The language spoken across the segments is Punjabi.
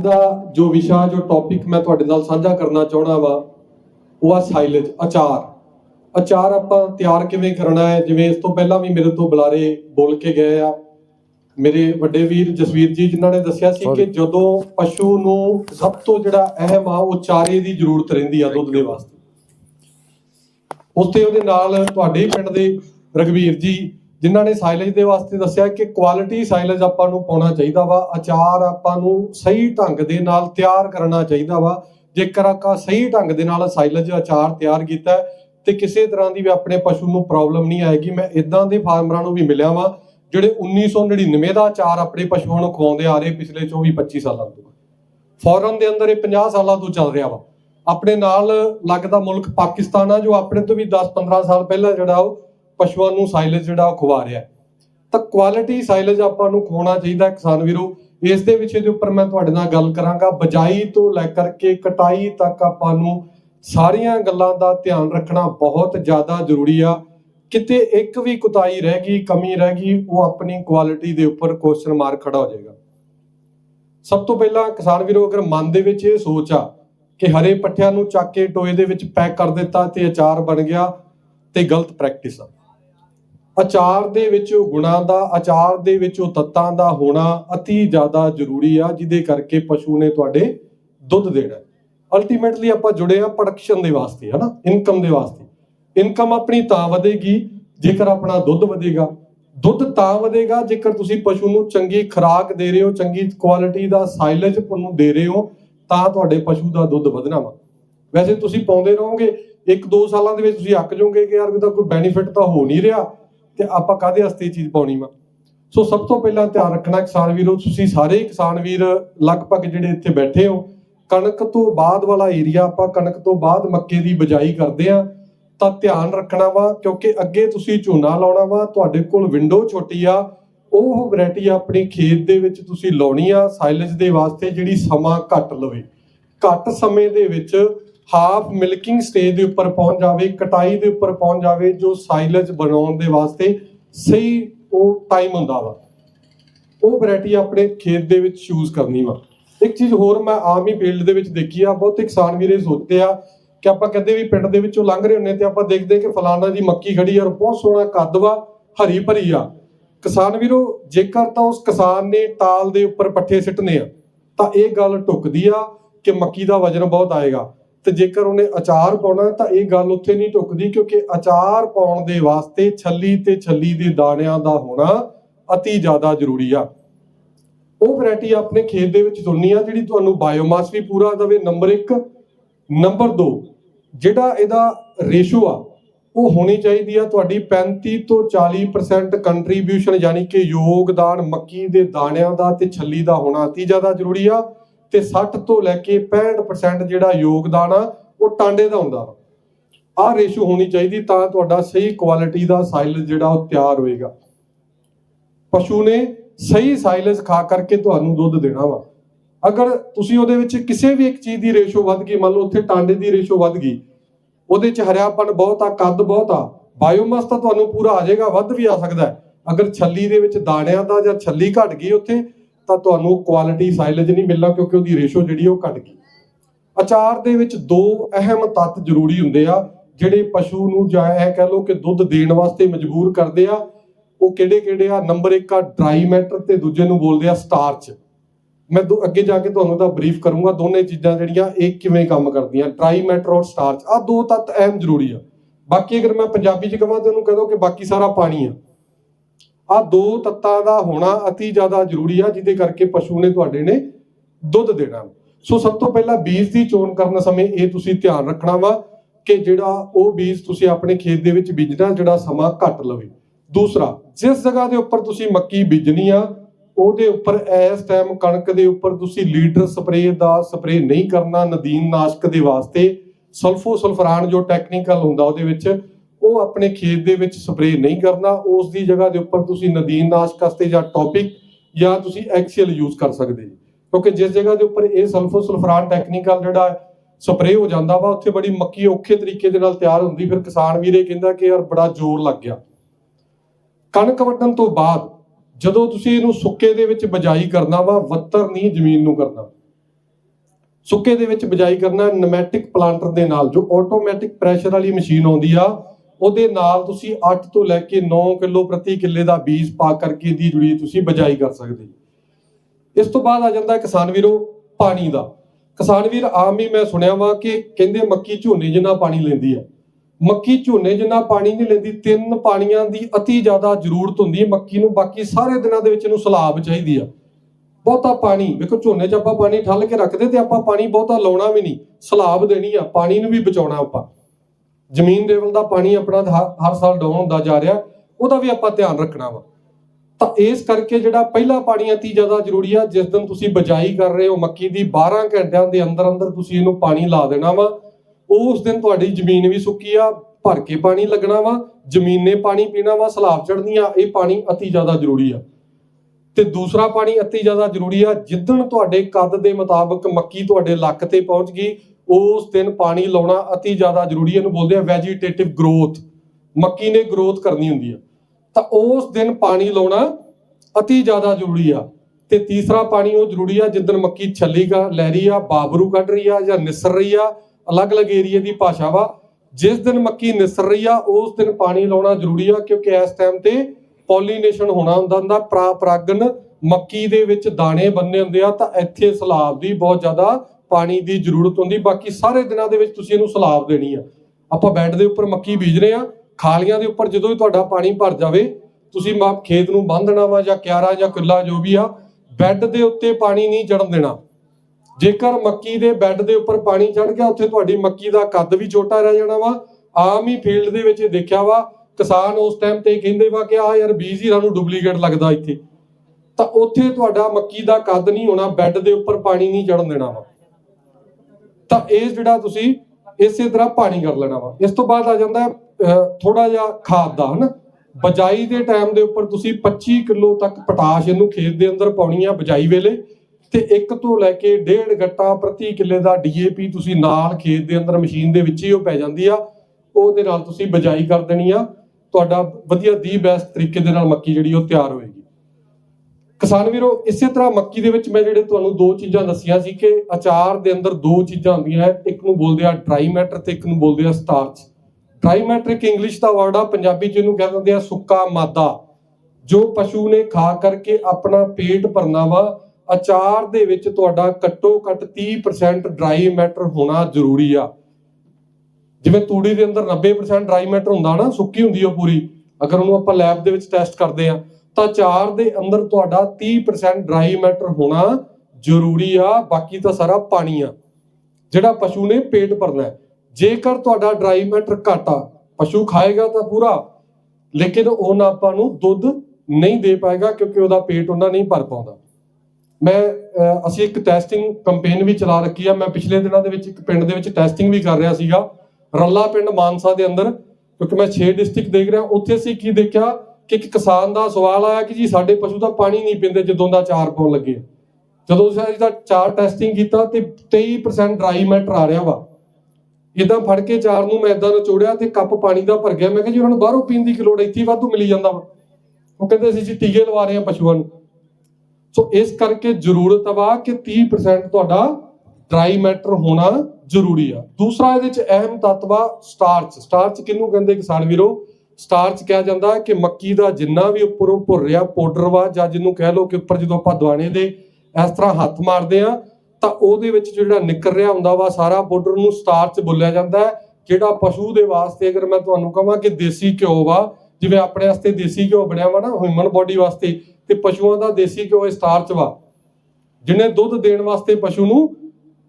ਦਾ ਜੋ ਵਿਸ਼ਾ ਜੋ ਟੌਪਿਕ ਮੈਂ ਤੁਹਾਡੇ ਨਾਲ ਸਾਂਝਾ ਕਰਨਾ ਚਾਹਣਾ ਵਾ ਉਹ ਆ ਸਾਈਲੇਜ ਅਚਾਰ ਅਚਾਰ ਆਪਾਂ ਤਿਆਰ ਕਿਵੇਂ ਕਰਨਾ ਹੈ? ਜਿਵੇਂ ਇਸ ਤੋਂ ਪਹਿਲਾਂ ਵੀ ਮੇਰੇ ਤੋਂ ਬੁਲਾਰੇ ਬੋਲ ਕੇ ਗਏ ਆ। ਮੇਰੇ ਵੱਡੇ ਵੀਰ ਜਸਵੀਰ ਜੀ ਜਿਨ੍ਹਾਂ ਨੇ ਦੱਸਿਆ ਸੀ ਕਿ ਜਦੋਂ ਪਸ਼ੂ ਨੂੰ ਸਭ ਤੋਂ ਜਿਹੜਾ ਅਹਿਮ ਆ ਉਹ ਚਾਰੇ ਦੀ ਜ਼ਰੂਰਤ ਰਹਿੰਦੀ ਆ ਦੁੱਧ ਦੇ ਵਾਸਤੇ। ਉੱਥੇ ਉਹਦੇ ਨਾਲ ਤੁਹਾਡੇ ਪਿੰਡ ਦੇ ਰਗਵੀਰ ਜੀ ਜਿਨ੍ਹਾਂ ਨੇ ਸਾਈਲੇਜ ਦੇ ਵਾਸਤੇ ਦੱਸਿਆ ਕਿ ਕੁਆਲਿਟੀ ਸਾਈਲੇਜ ਆਪਾਂ ਨੂੰ ਪਾਉਣਾ ਚਾਹੀਦਾ ਵਾ, ਅਚਾਰ ਆਪਾਂ ਨੂੰ ਸਹੀ ਢੰਗ ਦੇ ਨਾਲ ਤਿਆਰ ਕਰਨਾ ਚਾਹੀਦਾ ਵਾ। ਜੇਕਰ ਆਪਾਂ ਸਹੀ ਢੰਗ ਦੇ ਨਾਲ ਸਾਈਲੇਜ ਅਚਾਰ ਤਿਆਰ ਕੀਤਾ ਤੇ ਕਿਸੇ ਤਰ੍ਹਾਂ ਦੀ ਵੀ ਆਪਣੇ ਪਸ਼ੂ ਨੂੰ ਪ੍ਰੋਬਲਮ ਨਹੀਂ ਆਏਗੀ। ਮੈਂ ਇਦਾਂ ਦੇ ਫਾਰਮਰਾਂ ਨੂੰ ਵੀ ਮਿਲਿਆ ਵਾਂ, ਜਿਹੜੇ 1999 ਦਾ ਅਚਾਰ ਆਪਣੇ ਪਸ਼ੂਆਂ ਨੂੰ ਖਵਾਉਂਦੇ ਆ ਰਹੇ ਪਿਛਲੇ 24 25 ਸਾਲਾਂ ਤੋਂ। ਫੋਰਨ ਦੇ ਅੰਦਰ ਇਹ 50 ਸਾਲਾਂ ਤੋਂ ਚੱਲ ਰਿਹਾ ਵਾ। ਆਪਣੇ ਨਾਲ ਲੱਗਦਾ ਮੁਲਕ ਪਾਕਿਸਤਾਨ ਆ, ਜੋ ਆਪਣੇ ਤੋਂ ਵੀ 10-15 ਸਾਲ ਪਹਿਲਾਂ ਜਿਹੜਾ ਉਹ ਪਸ਼ੂਆਂ ਨੂੰ ਸਾਈਲੇਜ ਜਿਹੜਾ ਉਹ ਖਵਾ ਰਿਹਾ ਤਾਂ ਕੁਆਲਿਟੀ ਸਾਈਲੇਜ ਆਪਾਂ ਨੂੰ ਖਵਾਉਣਾ ਚਾਹੀਦਾ ਕਿਸਾਨ ਵੀਰੋ। ਇਸ ਦੇ ਵਿਸ਼ੇ ਦੇ ਉੱਪਰ ਮੈਂ ਤੁਹਾਡੇ ਨਾਲ ਗੱਲ ਕਰਾਂਗਾ। ਬਜਾਈ ਤੋਂ ਲੈ ਕਰਕੇ ਕਟਾਈ ਤੱਕ ਆਪਾਂ ਨੂੰ ਸਾਰੀਆਂ ਗੱਲਾਂ ਦਾ ਧਿਆਨ ਰੱਖਣਾ ਬਹੁਤ ਜ਼ਿਆਦਾ ਜ਼ਰੂਰੀ ਆ। ਕਿਤੇ ਇੱਕ ਵੀ ਕੁਤਾਈ ਰਹਿ ਗਈ, ਕਮੀ ਰਹਿ ਗਈ, ਉਹ ਆਪਣੀ ਕੁਆਲਿਟੀ ਦੇ ਉੱਪਰ ਕੁਐਸਚਨ ਮਾਰਕ ਖੜਾ ਹੋ ਜਾਏਗਾ। ਸਭ ਤੋਂ ਪਹਿਲਾਂ ਕਿਸਾਨ ਵੀਰੋ, ਅਗਰ ਮਨ ਦੇ ਵਿੱਚ ਇਹ ਸੋਚ ਆ ਕਿ ਹਰੇ ਪੱਠਿਆਂ ਨੂੰ ਚੱਕ ਕੇ ਟੋਏ ਦੇ ਵਿੱਚ ਪੈਕ ਕਰ ਦਿੱਤਾ ਤੇ ਅਚਾਰ ਬਣ ਗਿਆ ਤੇ ਗਲਤ ਪ੍ਰੈਕਟਿਸ ਆ। ਅਚਾਰ ਦੇ ਵਿੱਚ ਉਹ ਗੁਣਾਂ ਦਾ ਅਚਾਰ ਦੇ ਵਿੱਚ ਉਹ ਤੱਤਾਂ ਦਾ ਹੋਣਾ ਅਤੀ ਜ਼ਿਆਦਾ ਜ਼ਰੂਰੀ ਆ, ਜਿਹਦੇ ਕਰਕੇ ਪਸ਼ੂ ਨੇ ਤੁਹਾਡੇ ਦੁੱਧ ਦੇਣਾ। ਅਲਟੀਮੇਟਲੀ ਆਪਾਂ ਜੁੜੇ ਆ ਪ੍ਰੋਡਕਸ਼ਨ ਦੇ ਵਾਸਤੇ, ਹਨਾ? ਇਨਕਮ ਦੇ ਵਾਸਤੇ। ਇਨਕਮ ਆਪਣੀ ਤਾਂ ਵਧੇਗੀ, ਜੇਕਰ ਆਪਣਾ ਦੁੱਧ ਵਧੇਗਾ। ਦੁੱਧ ਤਾਂ ਵਧੇਗਾ, ਜੇਕਰ ਤੁਸੀਂ ਪਸ਼ੂ ਨੂੰ ਚੰਗੀ ਖੁਰਾਕ ਦੇ ਰਹੇ ਹੋ, ਚੰਗੀ ਕੁਆਲਿਟੀ ਦਾ ਸਾਈਲੇਜ ਉਹਨੂੰ ਦੇ ਰਹੇ ਹੋ, ਤਾਂ ਤੁਹਾਡੇ ਪਸ਼ੂ ਦਾ ਦੁੱਧ ਵਧਣਾ ਵਾ। ਵੈਸੇ ਤੁਸੀਂ ਪਾਉਂਦੇ ਰਹੋਗੇ 1-2 ਸਾਲਾਂ ਦੇ ਵਿੱਚ ਤੁਸੀਂ ਅੱਕ ਜਾਓਗੇ ਕਿ ਯਾਰ, ਇਹਦਾ ਕੋਈ ਬੈਨੀਫਿਟ ਤਾਂ ਹੋ ਨਹੀਂ ਰਿਹਾ। ਤੇ ਆਪਾਂ ਕਾਦੇ ਵਾਸਤੇ ਇਹ ਚੀਜ਼ ਪਾਉਣੀ ਵਾ? ਸੋ ਸਭ ਤੋਂ ਪਹਿਲਾਂ ਧਿਆਨ ਰੱਖਣਾ ਕਿਸਾਨ ਵੀਰੋ, ਤੁਸੀਂ ਸਾਰੇ ਕਿਸਾਨ ਵੀਰ ਲਗਭਗ ਜਿਹੜੇ ਇੱਥੇ ਬੈਠੇ ਹੋ, ਕਣਕ ਤੋਂ ਬਾਅਦ ਵਾਲਾ ਏਰੀਆ ਆਪਾਂ ਕਣਕ ਤੋਂ ਬਾਅਦ ਮੱਕੇ ਦੀ ਬਜਾਈ ਕਰਦੇ ਆ ਤਾਂ ਧਿਆਨ ਰੱਖਣਾ ਵਾ, ਕਿਉਂਕਿ ਅੱਗੇ ਤੁਸੀਂ ਝੋਨਾ ਲਾਉਣਾ ਵਾ, ਤੁਹਾਡੇ ਕੋਲ ਵਿੰਡੋ ਛੋਟੀ ਆ, ਉਹ ਵੈਰਾਈਟੀ ਆਪਣੀ ਖੇਤ ਦੇ ਵਿੱਚ ਤੁਸੀਂ ਲਾਉਣੀ ਆ ਸਾਈਲੇਜ ਦੇ ਵਾਸਤੇ ਜਿਹੜੀ ਸਮਾਂ ਘੱਟ ਲਵੇ। ਘੱਟ ਸਮੇਂ ਦੇ ਵਿੱਚ ਹਾਫ ਮਿਲਕਿੰਗ ਸਟੇਜ ਦੇ ਉੱਪਰ ਪਹੁੰਚ ਜਾਵੇ, ਕਟਾਈ ਦੇ ਉੱਪਰ ਪਹੁੰਚ ਜਾਵੇ, ਜੋ ਸਾਈਲਜ ਬਣਾਉਣ ਦੇ ਵਾਸਤੇ ਸਹੀ ਉਹ ਟਾਈਮ ਹੁੰਦਾ ਵਾ। ਉਹ ਵੈਰਾਈਟੀ ਆਪਣੇ ਖੇਤ ਦੇ ਵਿੱਚ ਚੂਜ਼ ਕਰਨੀ ਵਾ। ਇੱਕ ਚੀਜ਼ ਹੋਰ ਮੈਂ ਆਮ ਹੀ ਫੀਲਡ ਦੇ ਵਿੱਚ ਦੇਖੀ ਆ, ਬਹੁਤੇ ਕਿਸਾਨ ਵੀਰੇ ਸੋਚਦੇ ਆ ਕਿ ਆਪਾਂ ਕਦੇ ਵੀ ਪਿੰਡ ਦੇ ਵਿੱਚੋਂ ਲੰਘ ਰਹੇ ਹੁੰਨੇ ਤੇ ਆਪਾਂ ਦੇਖਦੇ ਕਿ ਫਲਾਣਾ ਦੀ ਮੱਕੀ ਖੜੀ ਆ ਔਰ ਬਹੁਤ ਸੋਹਣਾ ਕੱਦ ਵਾ, ਹਰੀ ਭਰੀ ਆ। ਕਿਸਾਨ ਵੀਰੋ, ਜੇਕਰ ਤਾਂ ਉਸ ਕਿਸਾਨ ਨੇ ਟਾਲ ਦੇ ਉੱਪਰ ਪੱਠੇ ਸਿੱਟਨੇ ਆ, ਤਾਂ ਇਹ ਗੱਲ ਟੁੱਕਦੀ ਆ ਕਿ ਮੱਕੀ ਦਾ ਵਜਨ ਬਹੁਤ ਆਏਗਾ। ਤੇ ਜੇਕਰ ਉਹਨੇ ਅਚਾਰ ਪਾਉਣਾ ਤਾਂ ਇਹ ਗੱਲ ਉੱਥੇ ਨਹੀਂ ਟੁੱਕਦੀ ਕਿਉਂਕਿ ਅਚਾਰ ਪਾਉਣ ਦੇ ਵਾਸਤੇ ਛੱਲੀ ਤੇ ਛੱਲੀ ਦੇ ਦਾਣਿਆਂ ਦਾ ਹੋਣਾ ਅਤੀ ਜ਼ਿਆਦਾ ਜ਼ਰੂਰੀ ਆ। ਉਹ ਵੈਰਾਈਟੀ ਆਪਣੇ ਖੇਤ ਦੇ ਵਿੱਚ ਚੁਣਨੀ ਆ, ਜਿਹੜੀ ਤੁਹਾਨੂੰ ਬਾਇਓਮਾਸ ਵੀ ਪੂਰਾ ਦੇਵੇ, ਨੰਬਰ 1 ਨੰਬਰ 2 ਜਿਹੜਾ ਇਹਦਾ ਰੇਸ਼ੋ ਆ, ਉਹ ਹੋਣੀ ਚਾਹੀਦੀ ਆ ਤੁਹਾਡੀ 35 ਤੋਂ 40% ਕੰਟਰੀਬਿਊਸ਼ਨ ਯਾਨੀ ਕਿ ਯੋਗਦਾਨ ਮੱਕੀ ਦੇ ਦਾਣਿਆਂ ਦਾ ਤੇ ਛੱਲੀ ਦਾ ਹੋਣਾ ਅਤੀ ਜ਼ਿਆਦਾ ਜ਼ਰੂਰੀ ਆ। ਤੇ 60 ਤੋਂ ਲੈ ਕੇ 65% ਜਿਹੜਾ ਯੋਗਦਾਨ ਆ, ਉਹ ਟਾਂਡੇ ਦਾ ਹੁੰਦਾ ਵਾ। ਆਹ ਰੇਸ਼ੋ ਹੋਣੀ ਚਾਹੀਦੀ ਤਾਂ ਤੁਹਾਡਾ ਸਹੀ ਕੁਆਲਿਟੀ ਦਾ ਸਾਈਲੇਜ ਜਿਹੜਾ ਉਹ ਤਿਆਰ ਹੋਏਗਾ। ਪਸ਼ੂ ਨੇ ਸਹੀ ਸਾਈਲੇਜ ਖਾ ਕਰਕੇ ਤੁਹਾਨੂੰ ਦੁੱਧ ਦੇਣਾ ਵਾ। ਅਗਰ ਤੁਸੀਂ ਉਹਦੇ ਵਿੱਚ ਕਿਸੇ ਵੀ ਇੱਕ ਚੀਜ਼ ਦੀ ਰੇਸ਼ੋ ਵੱਧ ਗਈ, ਮੰਨ ਲਓ ਉੱਥੇ ਟਾਂਡੇ ਦੀ ਰੇਸ਼ੋ ਵੱਧ ਗਈ, ਉਹਦੇ ਚ ਹਰਿਆਪਨ ਬਹੁਤ ਆ, ਕੱਦ ਬਹੁਤ ਆ ਬਾਇਓਮਾਸ ਤਾਂ ਤੁਹਾਨੂੰ ਪੂਰਾ ਆ ਜਾਏਗਾ, ਵੱਧ ਵੀ ਆ ਸਕਦਾ ਅਗਰ ਛੱਲੀ ਦੇ ਵਿੱਚ ਦਾਣਿਆਂ ਦਾ ਜਾਂ ਛੱਲੀ ਘਟ ਗਈ ਉੱਥੇ ਤਾਂ ਤੁਹਾਨੂੰ ਕੁਆਲਿਟੀ ਸਾਈਲੇਜ ਨਹੀਂ ਮਿਲਣਾ ਕਿਉਂਕਿ ਉਹਦੀ ਰੇਸ਼ੋ ਜਿਹੜੀ ਉਹ ਘਟ ਗਈ। ਅਚਾਰ ਦੇ ਵਿੱਚ ਦੋ ਅਹਿਮ ਤੱਤ ਜ਼ਰੂਰੀ ਹੁੰਦੇ ਆ, ਜਿਹੜੇ ਪਸ਼ੂ ਨੂੰ ਜਾਂ ਇਹ ਕਹਿ ਲਓ ਕਿ ਦੁੱਧ ਦੇਣ ਵਾਸਤੇ ਮਜਬੂਰ ਕਰਦੇ ਆ, ਉਹ ਕਿਹੜੇ ਕਿਹੜੇ ਆ? ਨੰਬਰ 1 ਆ ਡਰਾਈ ਮੈਟਰ ਤੇ ਦੂਜੇ ਨੂੰ ਬੋਲਦੇ ਆ ਸਟਾਰਚ ਮੈਂ ਦੋ, ਅੱਗੇ ਜਾ ਕੇ ਤੁਹਾਨੂੰ ਦਾ ਬਰੀਫ ਕਰੂੰਗਾ, ਦੋਨੇ ਚੀਜ਼ਾਂ ਜਿਹੜੀਆਂ ਇਹ ਕਿਵੇਂ ਕੰਮ ਕਰਦੀਆਂ ਡਰਾਈ ਮੈਟਰ ਔਰ ਸਟਾਰਚ ਆ ਦੋ ਤੱਤ ਅਹਿਮ ਜ਼ਰੂਰੀ ਆ। ਬਾਕੀ ਅਗਰ ਮੈਂ ਪੰਜਾਬੀ ਚ ਕਹਾਂ ਤੇ ਉਹਨੂੰ ਕਹਦੋ ਕਿ ਬਾਕੀ ਸਾਰਾ ਪਾਣੀ ਆ। ਆ ਦੋ ਤੱਤਾਂ ਦਾ ਹੋਣਾ ਅਤੀ ਜ਼ਿਆਦਾ ਜ਼ਰੂਰੀ ਆ, ਜਿਹਦੇ ਕਰਕੇ ਪਸ਼ੂ ਨੇ ਤੁਹਾਡੇ ਨੇ ਦੁੱਧ ਦੇਣਾ। ਸੋ ਸਭ ਤੋਂ ਪਹਿਲਾਂ ਬੀਜ ਦੀ ਚੋਣ ਕਰਨ ਸਮੇਂ ਇਹ ਤੁਸੀਂ ਧਿਆਨ ਰੱਖਣਾ ਵਾ ਕਿ ਜਿਹੜਾ ਉਹ ਬੀਜ ਤੁਸੀਂ ਆਪਣੇ ਖੇਤ ਦੇ ਵਿੱਚ ਬੀਜਣਾ, ਜਿਹੜਾ ਸਮਾਂ ਘੱਟ ਲਵੇ। ਦੂਸਰਾ, ਜਿਸ ਜਗ੍ਹਾ ਦੇ ਉੱਪਰ ਤੁਸੀਂ ਮੱਕੀ ਬੀਜਣੀ ਆ, ਉਹਦੇ ਉੱਪਰ ਇਸ ਟਾਈਮ ਕਣਕ ਦੇ ਉੱਪਰ ਤੁਸੀਂ ਲੀਡਰ ਸਪਰੇਅ ਦਾ ਸਪਰੇਅ ਨਹੀਂ ਕਰਨਾ ਨਦੀਨ ਨਾਸ਼ਕ ਦੇ ਵਾਸਤੇ। ਸਲਫੋ ਸਲਫਰਾਨ ਜੋ ਟੈਕਨੀਕਲ ਹੁੰਦਾ ਉਹਦੇ ਵਿੱਚ ਉਹ ਆਪਣੇ ਖੇਤ ਦੇ ਵਿੱਚ ਸਪਰੇਅ ਨਹੀਂ ਕਰਨਾ, ਉਸ ਦੀ ਜਗ੍ਹਾ ਦੇ ਉੱਪਰ ਤੁਸੀਂ ਨਦੀਨ ਨਾਸ਼ਕ ਜਾਂ ਟੌਪਿਕ ਜਾਂ ਤੁਸੀਂ ਐਕਸੀਅਲ ਯੂਜ਼ ਕਰ ਸਕਦੇ ਜੀ। ਕਿਉਂਕਿ ਜਿਸ ਜਗ੍ਹਾ ਦੇ ਉੱਪਰ ਇਹ ਸਲਫੋ ਸਲਫਰਾਨ ਟੈਕਨੀਕਲ ਜਿਹੜਾ ਸਪਰੇਅ ਹੋ ਜਾਂਦਾ ਵਾ, ਉੱਥੇ ਬੜੀ ਮੱਕੀ ਔਖੇ ਤਰੀਕੇ ਦੇ ਨਾਲ ਤਿਆਰ ਹੁੰਦੀ, ਫਿਰ ਕਿਸਾਨ ਵੀਰੇ ਕਹਿੰਦਾ ਕਿ ਯਾਰ ਬੜਾ ਜ਼ੋਰ ਲੱਗ ਗਿਆ। ਕਣਕ ਵੱਢਣ ਤੋਂ ਬਾਅਦ ਜਦੋਂ ਤੁਸੀਂ ਇਹਨੂੰ ਸੁੱਕੇ ਦੇ ਵਿੱਚ ਬਜਾਈ ਕਰਨਾ ਵਾ, ਵੱਤਰ ਨਹੀਂ ਜ਼ਮੀਨ ਨੂੰ ਕਰਨਾ। ਸੁੱਕੇ ਦੇ ਵਿੱਚ ਬਿਜਾਈ ਕਰਨਾ, ਨਮੈਟਿਕ ਪਲਾਂਟਰ ਦੇ ਨਾਲ, ਜੋ ਆਟੋਮੈਟਿਕ ਪ੍ਰੈਸ਼ਰ ਵਾਲੀ ਮਸ਼ੀਨ ਆਉਂਦੀ ਆ ਉਹਦੇ ਨਾਲ ਤੁਸੀਂ 8 ਤੋਂ ਲੈ ਕੇ 9 ਕਿਲੋ ਪ੍ਰਤੀ ਕਿੱਲੇ ਦਾ ਬੀਜ ਪਾ ਕਰਕੇ ਦੀ ਜੁੜੀ ਤੁਸੀਂ ਬਿਜਾਈ ਕਰ ਸਕਦੇ ਜੀ। ਇਸ ਤੋਂ ਬਾਅਦ ਆ ਜਾਂਦਾ ਕਿਸਾਨ ਵੀਰੋ, ਪਾਣੀ ਦਾ। ਕਿਸਾਨ ਵੀਰ, ਆਮ ਹੀ ਮੈਂ ਸੁਣਿਆ ਵਾ ਕਿ ਕਹਿੰਦੇ ਮੱਕੀ ਝੋਨੇ ਜਿੰਨਾ ਪਾਣੀ ਲੈਂਦੀ ਆ। ਮੱਕੀ ਝੋਨੇ ਜਿੰਨਾ ਪਾਣੀ ਨਹੀਂ ਲੈਂਦੀ, ਤਿੰਨ ਪਾਣੀਆਂ ਦੀ ਅਤੀ ਜ਼ਿਆਦਾ ਜ਼ਰੂਰਤ ਹੁੰਦੀ ਹੈ ਮੱਕੀ ਨੂੰ, ਬਾਕੀ ਸਾਰੇ ਦਿਨਾਂ ਦੇ ਵਿੱਚ ਇਹਨੂੰ ਸਲਾਬ ਚਾਹੀਦੀ ਆ। ਬਹੁਤਾ ਪਾਣੀ, ਵੇਖੋ ਝੋਨੇ 'ਚ ਆਪਾਂ ਪਾਣੀ ਠੱਲ ਕੇ ਰੱਖਦੇ ਤੇ ਆਪਾਂ ਪਾਣੀ ਬਹੁਤਾ ਲਾਉਣਾ ਵੀ ਨਹੀਂ, ਸਲਾਬ ਦੇਣੀ ਆ, ਪਾਣੀ ਨੂੰ ਵੀ ਬਚਾਉਣਾ ਆਪਾਂ। ਜ਼ਮੀਨ ਲੈਵਲ ਦਾ ਪਾਣੀ ਆਪਣਾ ਹਰ ਸਾਲ ਡਾਊਨ ਹੁੰਦਾ ਜਾ ਰਿਹਾ, ਉਹਦਾ ਵੀ ਆਪਾਂ ਧਿਆਨ ਰੱਖਣਾ ਵਾ। ਤਾਂ ਇਸ ਕਰਕੇ ਜਿਹੜਾ ਪਹਿਲਾ ਪਾਣੀ ਅਤੀ ਜ਼ਿਆਦਾ ਜ਼ਰੂਰੀ ਆ, ਜਿਸ ਦਿਨ ਤੁਸੀਂ ਬਜਾਈ ਕਰ ਰਹੇ ਹੋ ਮੱਕੀ ਦੀ 12 ਘੰਟਿਆਂ ਦੇ ਅੰਦਰ ਅੰਦਰ ਤੁਸੀਂ ਇਹਨੂੰ ਪਾਣੀ ਲਾ ਦੇਣਾ ਵਾ। ਉਸ ਦਿਨ ਤੁਹਾਡੀ ਜ਼ਮੀਨ ਵੀ ਸੁੱਕੀ ਆ, ਭਰ ਕੇ ਪਾਣੀ ਲੱਗਣਾ ਵਾ, ਜ਼ਮੀਨ ਨੇ ਪਾਣੀ ਪੀਣਾ ਵਾ, ਸਲਾਬ ਚੜਨੀ ਆ, ਇਹ ਪਾਣੀ ਅਤੀ ਜ਼ਿਆਦਾ ਜ਼ਰੂਰੀ ਆ। ਤੇ ਦੂਸਰਾ ਪਾਣੀ ਅਤੀ ਜ਼ਿਆਦਾ ਜ਼ਰੂਰੀ ਆ ਜਿੱਦਣ ਤੁਹਾਡੇ ਕੱਦ ਦੇ ਮੁਤਾਬਕ ਮੱਕੀ ਤੁਹਾਡੇ ਲੱਕ ਤੇ ਪਹੁੰਚ ਗਈ ਉਸ ਦਿਨ ਪਾਣੀ ਲਾਉਣਾ ਅਤੀ ਜ਼ਿਆਦਾ ਜ਼ਰੂਰੀ ਇਹਨੂੰ ਬੋਲਦੇ ਆ ਵੈਜੀਟੇਟਿਵ ਗਰੋਥ ਮੱਕੀ ਨੇ ਗਰੋਥ ਕਰਨੀ ਹੁੰਦੀ ਆ। ਤਾਂ ਉਸ ਦਿਨ ਪਾਣੀ ਲਾਉਣਾ ਅਤੀ ਜ਼ਿਆਦਾ ਜ਼ਰੂਰੀ ਆ। ਤੇ ਤੀਸਰਾ ਪਾਣੀ ਉਹ ਜ਼ਰੂਰੀ ਆ ਜਿੱਦਣ ਮੱਕੀ ਛੱਲੀ ਗਾ ਲੈ ਰਹੀ ਆ, ਬਾਬਰੂ ਕੱਢ ਰਹੀ ਆ ਜਾਂ ਨਿਸਰ ਰਹੀ ਆ, ਅਲੱਗ-ਅਲੱਗ ਏਰੀਆ ਦੀ ਭਾਸ਼ਾ ਵਾ। ਜਿਸ ਦਿਨ ਮੱਕੀ ਨਿਸਰ ਰਹੀ ਆ, ਉਸ ਦਿਨ ਪਾਣੀ ਲਾਉਣਾ ਜ਼ਰੂਰੀ ਆ, ਕਿਉਂਕਿ ਇਸ ਟਾਈਮ ਤੇ ਪੋਲੀਨੇਸ਼ਨ ਹੋਣਾ ਹੁੰਦਾ ਹੁੰਦਾ ਪ੍ਰਾਪਰਾਗਨ ਮੱਕੀ ਦੇ ਵਿੱਚ ਦਾਣੇ ਬੰਨੇ ਹੁੰਦੇ ਆ। ਤਾਂ ਇੱਥੇ ਸਲਾਬ ਦੀ ਬਹੁਤ ਜ਼ਿਆਦਾ ਪਾਣੀ ਦੀ ਜ਼ਰੂਰਤ ਹੁੰਦੀ, ਬਾਕੀ ਸਾਰੇ ਦਿਨਾਂ ਦੇ ਵਿੱਚ ਤੁਸੀਂ ਇਹਨੂੰ ਸਲਾਬ ਦੇਣੀ ਆ। ਆਪਾਂ ਬੈੱਡ ਦੇ ਉੱਪਰ ਮੱਕੀ ਬੀਜ ਰਹੇ ਆ, ਖਾਲੀਆਂ ਦੇ ਉੱਪਰ ਜਦੋਂ ਵੀ ਤੁਹਾਡਾ ਪਾਣੀ ਭਰ ਜਾਵੇ, ਤੁਸੀਂ ਮਾ ਖੇਤ ਨੂੰ ਬੰਨ੍ਹਣਾ ਵਾ ਜਾਂ ਕਿਆਰਾ ਜਾਂ ਕੁੱਲਾ ਜੋ ਵੀ ਆ, ਬੈੱਡ ਦੇ ਉੱਤੇ ਪਾਣੀ ਨਹੀਂ ਚੜਨ ਦੇਣਾ। ਜੇਕਰ ਮੱਕੀ ਦੇ ਬੈੱਡ ਦੇ ਉੱਪਰ ਪਾਣੀ ਚੜ ਗਿਆ, ਉੱਥੇ ਤੁਹਾਡੀ ਮੱਕੀ ਦਾ ਕੱਦ ਵੀ ਛੋਟਾ ਰਹਿ ਜਾਣਾ ਵਾ। ਆਮ ਹੀ ਫੀਲਡ ਦੇ ਵਿੱਚ ਇਹ ਦੇਖਿਆ ਵਾ, ਕਿਸਾਨ ਉਸ ਟਾਈਮ ਤੇ ਕਹਿੰਦੇ ਵਾ ਕਿ ਆ ਯਾਰ ਬੀਜ ਹੀ ਸਾਨੂੰ ਡੁਪਲੀਕੇਟ ਲੱਗਦਾ ਇੱਥੇ। ਤਾਂ ਉੱਥੇ ਤੁਹਾਡਾ ਮੱਕੀ ਦਾ ਕੱਦ ਨਹੀਂ ਹੋਣਾ, ਬੈੱਡ ਦੇ ਉੱਪਰ ਪਾਣੀ ਨਹੀਂ ਚੜਨ ਦੇਣਾ ਵਾ। ਤਾਂ ਇਹ ਜਿਹੜਾ ਤੁਸੀਂ ਇਸੇ ਤਰ੍ਹਾਂ ਪਾਣੀ ਕਰ ਲੈਣਾ ਵਾ। ਇਸ ਤੋਂ ਬਾਅਦ ਆ ਜਾਂਦਾ ਥੋੜਾ ਜਿਹਾ ਖਾਦ ਦਾ, ਹਨਾ? ਬਜਾਈ ਦੇ ਟਾਈਮ ਦੇ ਉੱਪਰ ਤੁਸੀਂ 25 ਕਿਲੋ ਤੱਕ ਪੋਟਾਸ਼ ਇਹਨੂੰ ਖੇਤ ਦੇ ਅੰਦਰ ਪਾਉਣੀ ਆ ਬਜਾਈ ਵੇਲੇ। ਤੇ ਇੱਕ ਤੋਂ ਲੈ ਕੇ ਡੇਢ ਗੱਟਾ ਪ੍ਰਤੀ ਕਿੱਲੇ ਦਾ ਡੀਏਪੀ ਤੁਸੀਂ ਨਾਲ ਖੇਤ ਦੇ ਅੰਦਰ ਮਸ਼ੀਨ ਦੇ ਵਿੱਚ ਹੀ ਉਹ ਪੈ ਜਾਂਦੀ ਆ। ਉਹਦੇ ਨਾਲ ਤੁਸੀਂ ਬਜਾਈ ਕਰ ਦੇਣੀ ਆ। ਤੁਹਾਡਾ ਵਧੀਆ, ਦੀ ਬੈਸਟ ਤਰੀਕੇ ਦੇ ਨਾਲ ਮੱਕੀ ਜਿਹੜੀ ਉਹ ਤਿਆਰ ਹੋਏਗੀ। ਕਿਸਾਨ ਵੀਰੋ, ਇਸੇ ਤਰ੍ਹਾਂ ਮੱਕੀ ਦੇ ਵਿੱਚ ਮੈਂ ਜਿਹੜੇ ਤੁਹਾਨੂੰ ਦੋ ਚੀਜ਼ਾਂ ਦੱਸੀਆਂ ਸੀ ਕਿ ਅਚਾਰ ਦੇ ਅੰਦਰ ਦੋ ਚੀਜ਼ਾਂ ਹੁੰਦੀਆਂ ਹੈ। ਇੱਕ ਨੂੰ ਬੋਲਦੇ ਆ ਡਰਾਈ ਮੈਟਰ ਤੇ ਇੱਕ ਨੂੰ ਬੋਲਦੇ ਆ ਸਟਾਰਚ ਡਰਾਈ ਮੈਟਰ ਇੱਕ ਇੰਗਲਿਸ਼ ਦਾ ਵਰਡ ਆ, ਪੰਜਾਬੀ ਚ ਇਹਨੂੰ ਕਹਿ ਦਿੰਦੇ ਆ ਸੁੱਕਾ ਮਾਦਾ। ਜੋ ਪਸ਼ੂ ਨੇ ਖਾ ਕਰਕੇ ਆਪਣਾ ਪੇਟ ਭਰਨਾ ਵਾ, ਅਚਾਰ ਦੇ ਵਿੱਚ ਤੁਹਾਡਾ ਘੱਟੋ ਘੱਟ 30% ਡਰਾਈ ਮੈਟਰ ਹੋਣਾ ਜ਼ਰੂਰੀ ਆ। ਜਿਵੇਂ ਤੂੜੀ ਦੇ ਅੰਦਰ 90% ਡਰਾਈ ਮੈਟਰ ਹੁੰਦਾ ਨਾ, ਸੁੱਕੀ ਹੁੰਦੀ ਉਹ ਪੂਰੀ। ਅਗਰ ਉਹਨੂੰ ਆਪਾਂ ਲੈਬ ਦੇ ਵਿੱਚ ਟੈਸਟ ਕਰਦੇ ਆ ਤਾਂ ਚਾਰ ਦੇ ਅੰਦਰ ਤੁਹਾਡਾ 30% ਡਰਾਈ ਮੈਟਰ ਹੋਣਾ ਜ਼ਰੂਰੀ ਆ, ਬਾਕੀ ਤਾਂ ਸਾਰਾ ਪਾਣੀ ਆ। ਜਿਹੜਾ ਪਸ਼ੂ ਨੇ ਪੇਟ ਭਰਨਾ ਹੈ। ਜੇਕਰ ਤੁਹਾਡਾ ਡਰਾਈ ਮੈਟਰ ਘਾਟਾ ਪਸ਼ੂ ਖਾਏਗਾ ਤਾਂ ਪੂਰਾ, ਲੇਕਿਨ ਉਹ ਆਪਾਂ ਨੂੰ ਦੁੱਧ ਨਹੀਂ ਦੇ ਪਾਏਗਾ ਕਿਉਂਕਿ ਉਹਦਾ ਪੇਟ ਉਹਨਾਂ ਨਹੀਂ ਭਰ ਪਾਉਂਦਾ। ਮੈਂ ਅਸੀਂ ਇੱਕ ਟੈਸਟਿੰਗ ਕੈਂਪੇਨ ਵੀ ਚਲਾ ਰੱਖੀ ਆ। ਮੈਂ ਪਿਛਲੇ ਦਿਨਾਂ ਦੇ ਵਿੱਚ ਇੱਕ ਪਿੰਡ ਦੇ ਵਿੱਚ ਟੈਸਟਿੰਗ ਵੀ ਕਰ ਰਿਹਾ ਸੀਗਾ, ਰੱਲਾ ਪਿੰਡ ਮਾਨਸਾ ਦੇ ਅੰਦਰ, ਕਿਉਂਕਿ ਮੈਂ 6 ਡਿਸਟ੍ਰਿਕਟ ਦੇਖ ਰਿਹਾ। ਉੱਥੇ ਅਸੀਂ ਕੀ ਦੇਖਿਆ? ਕਿ ਇੱਕ ਕਿਸਾਨ ਦਾ ਸਵਾਲ ਆਇਆ ਕਿ ਜੀ ਸਾਡੇ ਪਸ਼ੂ ਤਾਂ ਪਾਣੀ ਨਹੀਂ ਪੀਂਦੇ ਜਦੋਂ ਦਾ ਚਾਰ ਪਾਉਣ ਲੱਗੇ ਜਦੋਂ ਅਸੀਂ ਇਹਦਾ ਚਾਰ ਟੈਸਟਿੰਗ ਕੀਤਾ ਤੇ 23% ਡਰਾਈ ਮੈਟਰ ਆ ਰਿਹਾ ਵਾ। ਇਦਾਂ ਫੜ ਕੇ ਚਾਰ ਨੂੰ ਮੈਂ ਇਦਾਂ ਨਿਚੋੜਿਆ ਤੇ ਕੱਪ ਪਾਣੀ ਦਾ ਭਰ ਗਿਆ। ਮੈਂ ਕਿਹਾ ਜੀ ਉਹਨਾਂ ਨੂੰ ਬਾਹਰੋਂ ਪੀਣ ਦੀ ਲੋੜ, ਇੱਥੇ ਵਾਧੂ ਮਿਲੀ ਜਾਂਦਾ ਵਾ। ਉਹ ਕਹਿੰਦੇ ਅਸੀਂ ਜੀ ਟੀਕੇ ਲਵਾ ਰਹੇ ਹਾਂ ਪਸ਼ੂਆਂ ਨੂੰ। ਸੋ ਇਸ ਕਰਕੇ ਜ਼ਰੂਰਤ ਵਾ ਕਿ 30% ਤੁਹਾਡਾ ਡਰਾਈ ਮੈਟਰ ਹੋਣਾ ਜ਼ਰੂਰੀ ਆ। ਦੂਸਰਾ ਇਹਦੇ ਚ ਅਹਿਮ ਤੱਤ ਵਾ ਸਟਾਰਚ ਸਟਾਰਚ ਕਿਹਨੂੰ ਕਹਿੰਦੇ ਕਿਸਾਨ ਵੀਰੋ? ਸਟਾਰ ਚ ਕਿਹਾ ਜਾਂਦਾ ਕਿ ਮੱਕੀ ਦਾ ਜਿੰਨਾ ਵੀ ਉੱਪਰੋਂ ਭੁਰ ਰਿਹਾ ਪਾਊਡਰ ਵਾ ਜਾਂ ਜਿਹਨੂੰ ਕਹਿ ਲਓ ਕਿ ਉੱਪਰ ਜਦੋਂ ਆਪਾਂ ਦਵਾਣੇ ਦੇ ਇਸ ਤਰ੍ਹਾਂ ਹੱਥ ਮਾਰਦੇ ਆ ਤਾਂ ਉਹਦੇ ਵਿੱਚ ਜਿਹੜਾ ਨਿਕਲ ਰਿਹਾ ਹੁੰਦਾ ਵਾ ਸਾਰਾ ਪਾਊਡਰ ਨੂੰ ਸਟਾਰਚ ਬੋਲਿਆ ਜਾਂਦਾ ਹੈ, ਜਿਹੜਾ ਪਸ਼ੂ ਦੇ ਵਾਸਤੇ ਅਗਰ ਮੈਂ ਤੁਹਾਨੂੰ ਕਹਾਂ ਕਿ ਦੇਸੀ ਘਿਓ ਵਾ, ਜਿਵੇਂ ਆਪਣੇ ਵਾਸਤੇ ਦੇਸੀ ਘਿਓ ਬਣਿਆ ਵਾ ਨਾ ਹਿਊਮਨ ਬੋਡੀ ਵਾਸਤੇ, ਤੇ ਪਸ਼ੂਆਂ ਦਾ ਦੇਸੀ ਘਿਓ ਇਹ ਸਟਾਰਚ ਵਾ। ਜਿਹਨੇ ਦੁੱਧ ਦੇਣ ਵਾਸਤੇ ਪਸ਼ੂ ਨੂੰ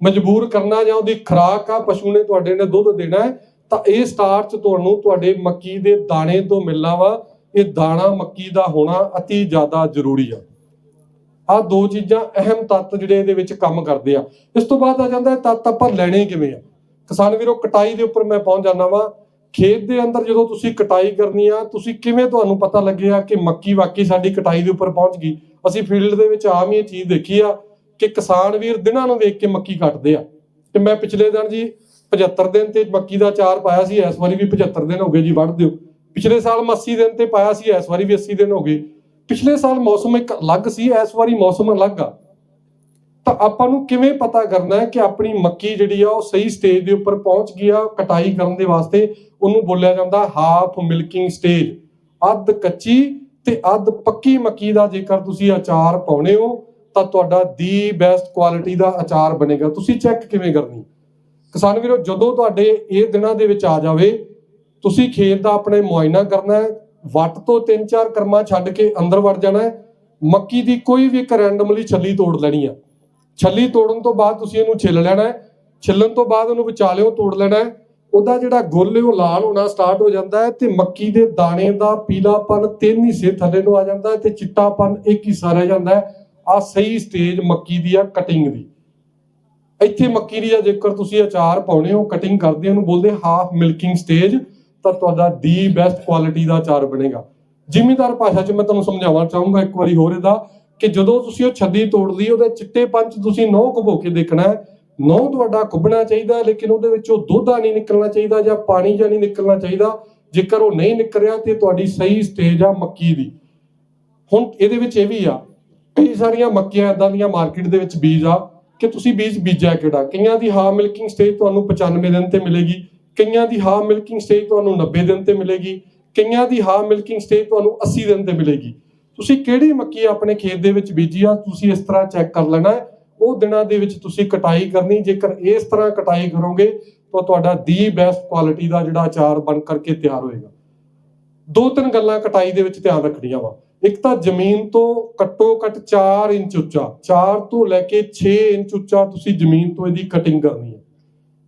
ਮਜਬੂਰ ਕਰਨਾ ਜਾਂ ਉਹਦੀ ਖੁਰਾਕ ਆ, ਪਸ਼ੂ ਨੇ ਤੁਹਾਡੇ ਨੇ ਦੁੱਧ ਦੇਣਾ ਹੈ ਤਾਂ ਇਹ ਸਟਾਰਚ ਤੁਹਾਨੂੰ ਤੁਹਾਡੇ ਮੱਕੀ ਦੇ ਦਾਣੇ ਤੋਂ ਮਿਲਣਾ ਵਾ, ਇਹ ਦਾਣਾ ਮੱਕੀ ਦਾ ਹੋਣਾ ਅਤੀ ਜ਼ਿਆਦਾ ਜ਼ਰੂਰੀ ਆ। ਆ ਦੋ ਚੀਜ਼ਾਂ ਅਹਿਮ ਤੱਤ ਜਿਹੜੇ ਇਹਦੇ ਵਿੱਚ ਕੰਮ ਕਰਦੇ ਆ। ਇਸ ਤੋਂ ਬਾਅਦ ਆ ਜਾਂਦਾ ਤੱਤ ਆਪਾਂ ਲੈਣੇ ਕਿਵੇਂ ਆ? ਕਿਸਾਨ ਵੀਰੋ, ਕਟਾਈ ਦੇ ਉੱਪਰ ਮੈਂ ਪਹੁੰਚ ਜਾਣਾ ਵਾ। ਖੇਤ ਦੇ ਅੰਦਰ ਜਦੋਂ ਤੁਸੀਂ ਕਟਾਈ ਕਰਨੀ ਆ, ਤੁਸੀਂ ਕਿਵੇਂ ਤੁਹਾਨੂੰ ਪਤਾ ਲੱਗਿਆ ਕਿ ਮੱਕੀ ਵਾਕਈ ਸਾਡੀ ਕਟਾਈ ਦੇ ਉੱਪਰ ਪਹੁੰਚ ਗਈ? ਅਸੀਂ ਫੀਲਡ ਦੇ ਵਿੱਚ ਆਮ ਹੀ ਇਹ ਚੀਜ਼ ਦੇਖੀ ਆ ਕਿ ਕਿਸਾਨ ਵੀਰ ਦਿਨਾਂ ਨੂੰ ਵੇਖ ਕੇ ਮੱਕੀ ਕੱਟਦੇ ਆ। ਤੇ ਮੈਂ ਪਿਛਲੇ ਦਿਨ ਜੀ 75 ਦਿਨ ਤੇ ਮੱਕੀ ਦਾ ਚਾਰ ਪਾਇਆ ਸੀ, ਇਸ ਵਾਰੀ ਵੀ 75 ਦਿਨ ਹੋ ਗਏ ਜੀ, ਵੱਢ ਦਿਓ। ਪਿਛਲੇ ਸਾਲ ਮੈਂ 80 ਦਿਨ ਤੇ ਪਾਇਆ ਸੀ, ਇਸ ਵਾਰੀ ਵੀ 80 ਦਿਨ ਹੋ ਗਏ। ਪਿਛਲੇ ਸਾਲ ਮੌਸਮ ਇੱਕ ਅਲੱਗ ਸੀ, ਇਸ ਵਾਰੀ ਮੌਸਮ ਅਲੱਗ ਆ। ਤਾਂ ਆਪਾਂ ਨੂੰ ਕਿਵੇਂ ਪਤਾ ਕਰਨਾ ਹੈ ਕਿ ਆਪਣੀ ਮੱਕੀ ਜਿਹੜੀ ਆ, ਉਹ ਸਹੀ ਸਟੇਜ ਦੇ ਉੱਪਰ ਪਹੁੰਚ ਗਈ ਆ, ਕਟਾਈ ਕਰਨ ਦੇ ਵਾਸਤੇ ਉਹਨੂੰ ਬੋਲਿਆ ਜਾਂਦਾ ਹਾਫ ਮਿਲਕਿੰਗ ਸਟੇਜ ਅੱਧ ਕੱਚੀ ਤੇ ਅੱਧ ਪੱਕੀ ਮੱਕੀ ਦਾ ਜੇਕਰ ਤੁਸੀਂ ਅਚਾਰ ਪਾਉਣੇ ਹੋ, ਤਾਂ ਤੁਹਾਡਾ ਦੀ ਬੈਸਟ ਕੁਆਲਿਟੀ ਦਾ ਅਚਾਰ ਬਣੇਗਾ। ਤੁਸੀਂ ਚੈੱਕ ਕਿਵੇਂ ਕਰਨੀ? ਕਿਸਾਨ ਵੀਰੋ, ਜਦੋਂ ਤੁਹਾਡੇ ਇਹ ਦਿਨਾਂ ਦੇ ਵਿੱਚ ਆ ਜਾਵੇ, ਤੁਸੀਂ ਖੇਤ ਦਾ ਆਪਣੇ ਮੁਆਇਨਾ ਕਰਨਾ ਹੈ, ਵੱਟ ਤੋਂ 3-4 ਕਰਮਾ ਛੱਡ ਕੇ ਅੰਦਰ ਵੜ ਜਾਣਾ ਹੈ, ਮੱਕੀ ਦੀ ਕੋਈ ਵੀ ਇੱਕ ਰੈਂਡਮਲੀ ਛੱਲੀ ਤੋੜ ਲੈਣੀ ਆ। ਛੱਲੀ ਤੋੜਨ ਤੋਂ ਬਾਅਦ ਤੁਸੀਂ ਇਹਨੂੰ ਛਿੱਲ ਲੈਣਾ ਹੈ, ਛਿੱਲਣ ਤੋਂ ਬਾਅਦ ਉਹਨੂੰ ਵਿਚਾਲਿਓ ਤੋੜ ਲੈਣਾ ਹੈ, ਉਹਦਾ ਜਿਹੜਾ ਗੁੱਲ ਹੈ ਉਹ ਲਾਲ ਹੋਣਾ ਸਟਾਰਟ ਹੋ ਜਾਂਦਾ ਹੈ ਤੇ ਮੱਕੀ ਦੇ ਦਾਣੇ ਦਾ ਪੀਲਾਪਨ ਤਿੰਨ ਹਿੱਸੇ ਥੱਲੇ ਨੂੰ ਆ ਜਾਂਦਾ ਹੈ ਤੇ ਚਿੱਟਾਪਨ ਇੱਕ ਹਿੱਸਾ ਰਹਿ ਜਾਂਦਾ ਹੈ। ਆ ਸਹੀ ਸਟੇਜ ਮੱਕੀ ਦੀ ਆ ਕਟਿੰਗ ਦੀ। ਇੱਥੇ ਮੱਕੀ ਦੀ ਆ, ਜੇਕਰ ਤੁਸੀਂ ਅਚਾਰ ਪਾਉਣੇ ਹੋ ਕਟਿੰਗ ਕਰਦੇ ਉਹਨੂੰ ਬੋਲਦੇ ਹਾਫ ਮਿਲਕਿੰਗ ਸਟੇਜ ਤਾਂ ਤੁਹਾਡਾ ਦੀ ਬੈਸਟ ਕੁਆਲਿਟੀ ਦਾ ਅਚਾਰ ਬਣੇਗਾ। ਜ਼ਿਮੀਦਾਰ ਭਾਸ਼ਾ 'ਚ ਮੈਂ ਤੁਹਾਨੂੰ ਸਮਝਾਉਣਾ ਚਾਹੂੰਗਾ ਇੱਕ ਵਾਰੀ ਹੋਰ ਇਹਦਾ, ਕਿ ਜਦੋਂ ਤੁਸੀਂ ਉਹ ਛੱਡੀ ਤੋੜਦੀ ਉਹਦੇ ਚਿੱਟੇ ਪੰਚ ਤੁਸੀਂ ਨਹੁੰ ਘਬੋ ਕੇ ਦੇਖਣਾ ਹੈ। ਨੌ ਤੁਹਾਡਾ ਕੁੱਬਣਾ ਚਾਹੀਦਾ, ਲੇਕਿਨ ਉਹਦੇ ਵਿੱਚੋਂ ਦੁੱਧ ਆ ਨਹੀਂ ਨਿਕਲਣਾ ਚਾਹੀਦਾ ਜਾਂ ਪਾਣੀ ਜਾਂ ਨਹੀਂ ਨਿਕਲਣਾ ਚਾਹੀਦਾ। ਜੇਕਰ ਉਹ ਨਹੀਂ ਨਿਕਲ ਰਿਹਾ ਤੇ ਤੁਹਾਡੀ ਸਹੀ ਸਟੇਜ ਆ ਮੱਕੀ ਦੀ। ਹੁਣ ਇਹਦੇ ਵਿੱਚ ਇਹ ਵੀ ਆ, ਕਈ ਸਾਰੀਆਂ ਮੱਕੀਆਂ ਇਦਾਂ ਦੀਆਂ ਮਾਰਕੀਟ ਦੇ ਵਿੱਚ ਬੀਜ ਆ ਕਿ ਤੁਸੀਂ ਬੀਜ ਬੀਜਿਆ ਕਿਹੜਾ? ਕਈਆਂ ਦੀ ਹਾਫ ਮਿਲਕਿੰਗ ਸਟੇਜ ਤੁਹਾਨੂੰ 95 ਦਿਨ ਤੇ ਮਿਲੇਗੀ, ਕਈਆਂ ਦੀ ਹਾਫ ਮਿਲਕਿੰਗ ਸਟੇਜ ਤੁਹਾਨੂੰ 90 ਦਿਨ ਤੇ ਮਿਲੇਗੀ, ਕਈਆਂ ਦੀ ਹਾਫ ਮਿਲਕਿੰਗ ਸਟੇਜ ਤੁਹਾਨੂੰ 80 ਦਿਨ ਤੇ ਮਿਲੇਗੀ। ਤੁਸੀਂ ਕਿਹੜੀ ਮੱਕੀ ਆਪਣੇ ਖੇਤ ਦੇ ਵਿੱਚ ਬੀਜੀ ਆ, ਤੁਸੀਂ ਇਸ ਤਰ੍ਹਾਂ ਚੈੱਕ ਕਰ ਲੈਣਾ ਹੈ। ਉਹ ਦਿਨਾਂ ਦੇ ਵਿੱਚ ਤੁਸੀਂ ਕਟਾਈ ਕਰਨੀ, ਜੇਕਰ ਇਸ ਤਰ੍ਹਾਂ ਕਟਾਈ ਕਰੋਗੇ, ਤਾਂ ਤੁਹਾਡਾ ਦੀ ਬੈਸਟ ਕੁਆਲਿਟੀ ਦਾ ਜਿਹੜਾ ਅਚਾਰ ਬਣ ਕਰਕੇ ਤਿਆਰ ਹੋਏਗਾ। ਦੋ ਤਿੰਨ ਗੱਲਾਂ ਕਟਾਈ ਦੇ ਵਿੱਚ ਧਿਆਨ ਰੱਖਣੀਆਂ ਵਾ। ਇੱਕ ਤਾਂ ਜ਼ਮੀਨ ਤੋਂ ਘੱਟੋ ਘੱਟ 4 ਇੰਚ ਉੱਚਾ 4 ਤੋਂ ਲੈ ਕੇ 6 ਇੰਚ ਉੱਚਾ ਤੁਸੀਂ ਜ਼ਮੀਨ ਤੋਂ ਇਹਦੀ ਕਟਿੰਗ ਕਰਨੀ ਹੈ।